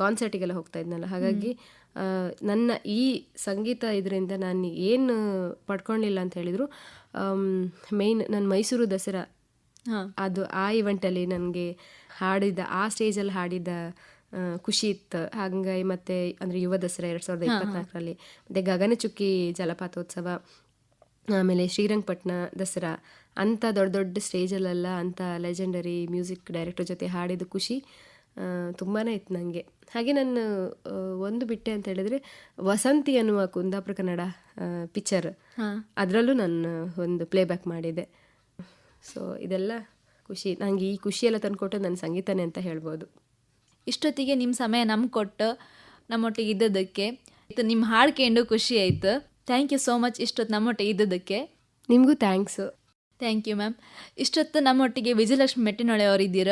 S2: ಕಾನ್ಸರ್ಟಿಗೆಲ್ಲ ಹೋಗ್ತಾ ಇದ್ನಲ್ಲ. ಹಾಗಾಗಿ ನನ್ನ ಈ ಸಂಗೀತ ಇದರಿಂದ ನಾನು ಏನು ಪಡ್ಕೊಂಡಿಲ್ಲ ಅಂತ ಹೇಳಿದರು. ಮೇನ್ ನಾನು ಮೈಸೂರು ದಸರಾ.
S1: ಹಾಂ.
S2: ಅದು ಆ ಇವೆಂಟಲ್ಲಿ ನನಗೆ ಹಾಡಿದ ಆ ಸ್ಟೇಜಲ್ಲಿ ಹಾಡಿದ ಖುಷಿ ಇತ್ತು ಹಂಗಾಗಿ ಮತ್ತೆ ಅಂದರೆ ಯುವ ದಸರಾ ಎರಡು ಸಾವಿರದ ಇಪ್ಪತ್ನಾಲ್ಕರಲ್ಲಿ. ಮತ್ತು ಗಗನಚುಕ್ಕಿ ಜಲಪಾತೋತ್ಸವ ಆಮೇಲೆ ಶ್ರೀರಂಗಪಟ್ಟಣ ದಸರಾ. ಅಂಥ ದೊಡ್ಡ ದೊಡ್ಡ ಸ್ಟೇಜಲ್ಲೆಲ್ಲ ಅಂಥ ಲೆಜೆಂಡರಿ ಮ್ಯೂಸಿಕ್ ಡೈರೆಕ್ಟರ್ ಜೊತೆ ಹಾಡಿದ ಖುಷಿ. ತುಂಬಾ ಇತ್ತು ನನಗೆ ಹಾಗೆ ನಾನು ಒಂದು ಬಿಟ್ಟೆ ಅಂತ ಹೇಳಿದ್ರೆ ವಸಂತಿ ಅನ್ನುವ ಕುಂದಾಪುರ ಕನ್ನಡ ಪಿಕ್ಚರ್
S1: ಹಾಂ.
S2: ಅದರಲ್ಲೂ ನಾನು ಒಂದು ಪ್ಲೇಬ್ಯಾಕ್ ಮಾಡಿದೆ. ಸೊ ಇದೆಲ್ಲ ಖುಷಿ. ನನಗೆ ಈ ಖುಷಿಯೆಲ್ಲ ತಂದುಕೊಟ್ಟು ನನ್ನ ಸಂಗೀತನೇ ಅಂತ ಹೇಳ್ಬೋದು.
S1: ಇಷ್ಟೊತ್ತಿಗೆ ನಿಮ್ಮ ಸಮಯ ನಮ್ಗೆ ಕೊಟ್ಟು ನಮ್ಮೊಟ್ಟಿಗೆ ಇದ್ದದಕ್ಕೆ ಇದು ನಿಮ್ಮ ಹಾಡು ಕೇಂಡು ಖುಷಿ ಆಯಿತು. ಥ್ಯಾಂಕ್ ಯು ಸೋ ಮಚ್ ಇಷ್ಟೊತ್ತು ನಮ್ಮೊಟ್ಟಿಗೆ ಇದ್ದದಕ್ಕೆ
S2: ನಿಮಗೂ ಥ್ಯಾಂಕ್ಸು
S1: ಥ್ಯಾಂಕ್ ಯು ಮ್ಯಾಮ್ ಇಷ್ಟೊತ್ತು ನಮ್ಮೊಟ್ಟಿಗೆ ವಿಜಯಲಕ್ಷ್ಮಿ ಮೆಟ್ಟಿನೊಳೆ ಅವರಿದ್ದೀರ?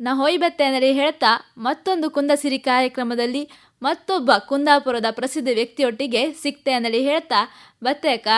S1: ನಾ ಹೋಯ್ಬತ್ತೆ ಅಂದರೆ ಹೇಳ್ತಾ, ಮತ್ತೊಂದು ಕುಂದಸಿರಿ ಕಾರ್ಯಕ್ರಮದಲ್ಲಿ ಮತ್ತೊಬ್ಬ ಕುಂದಾಪುರದ ಪ್ರಸಿದ್ಧ ವ್ಯಕ್ತಿಯೊಟ್ಟಿಗೆ ಸಿಕ್ತೆ ಅಂದರೆ ಹೇಳ್ತಾ ಬತ್ತೆ ಅಕ್ಕ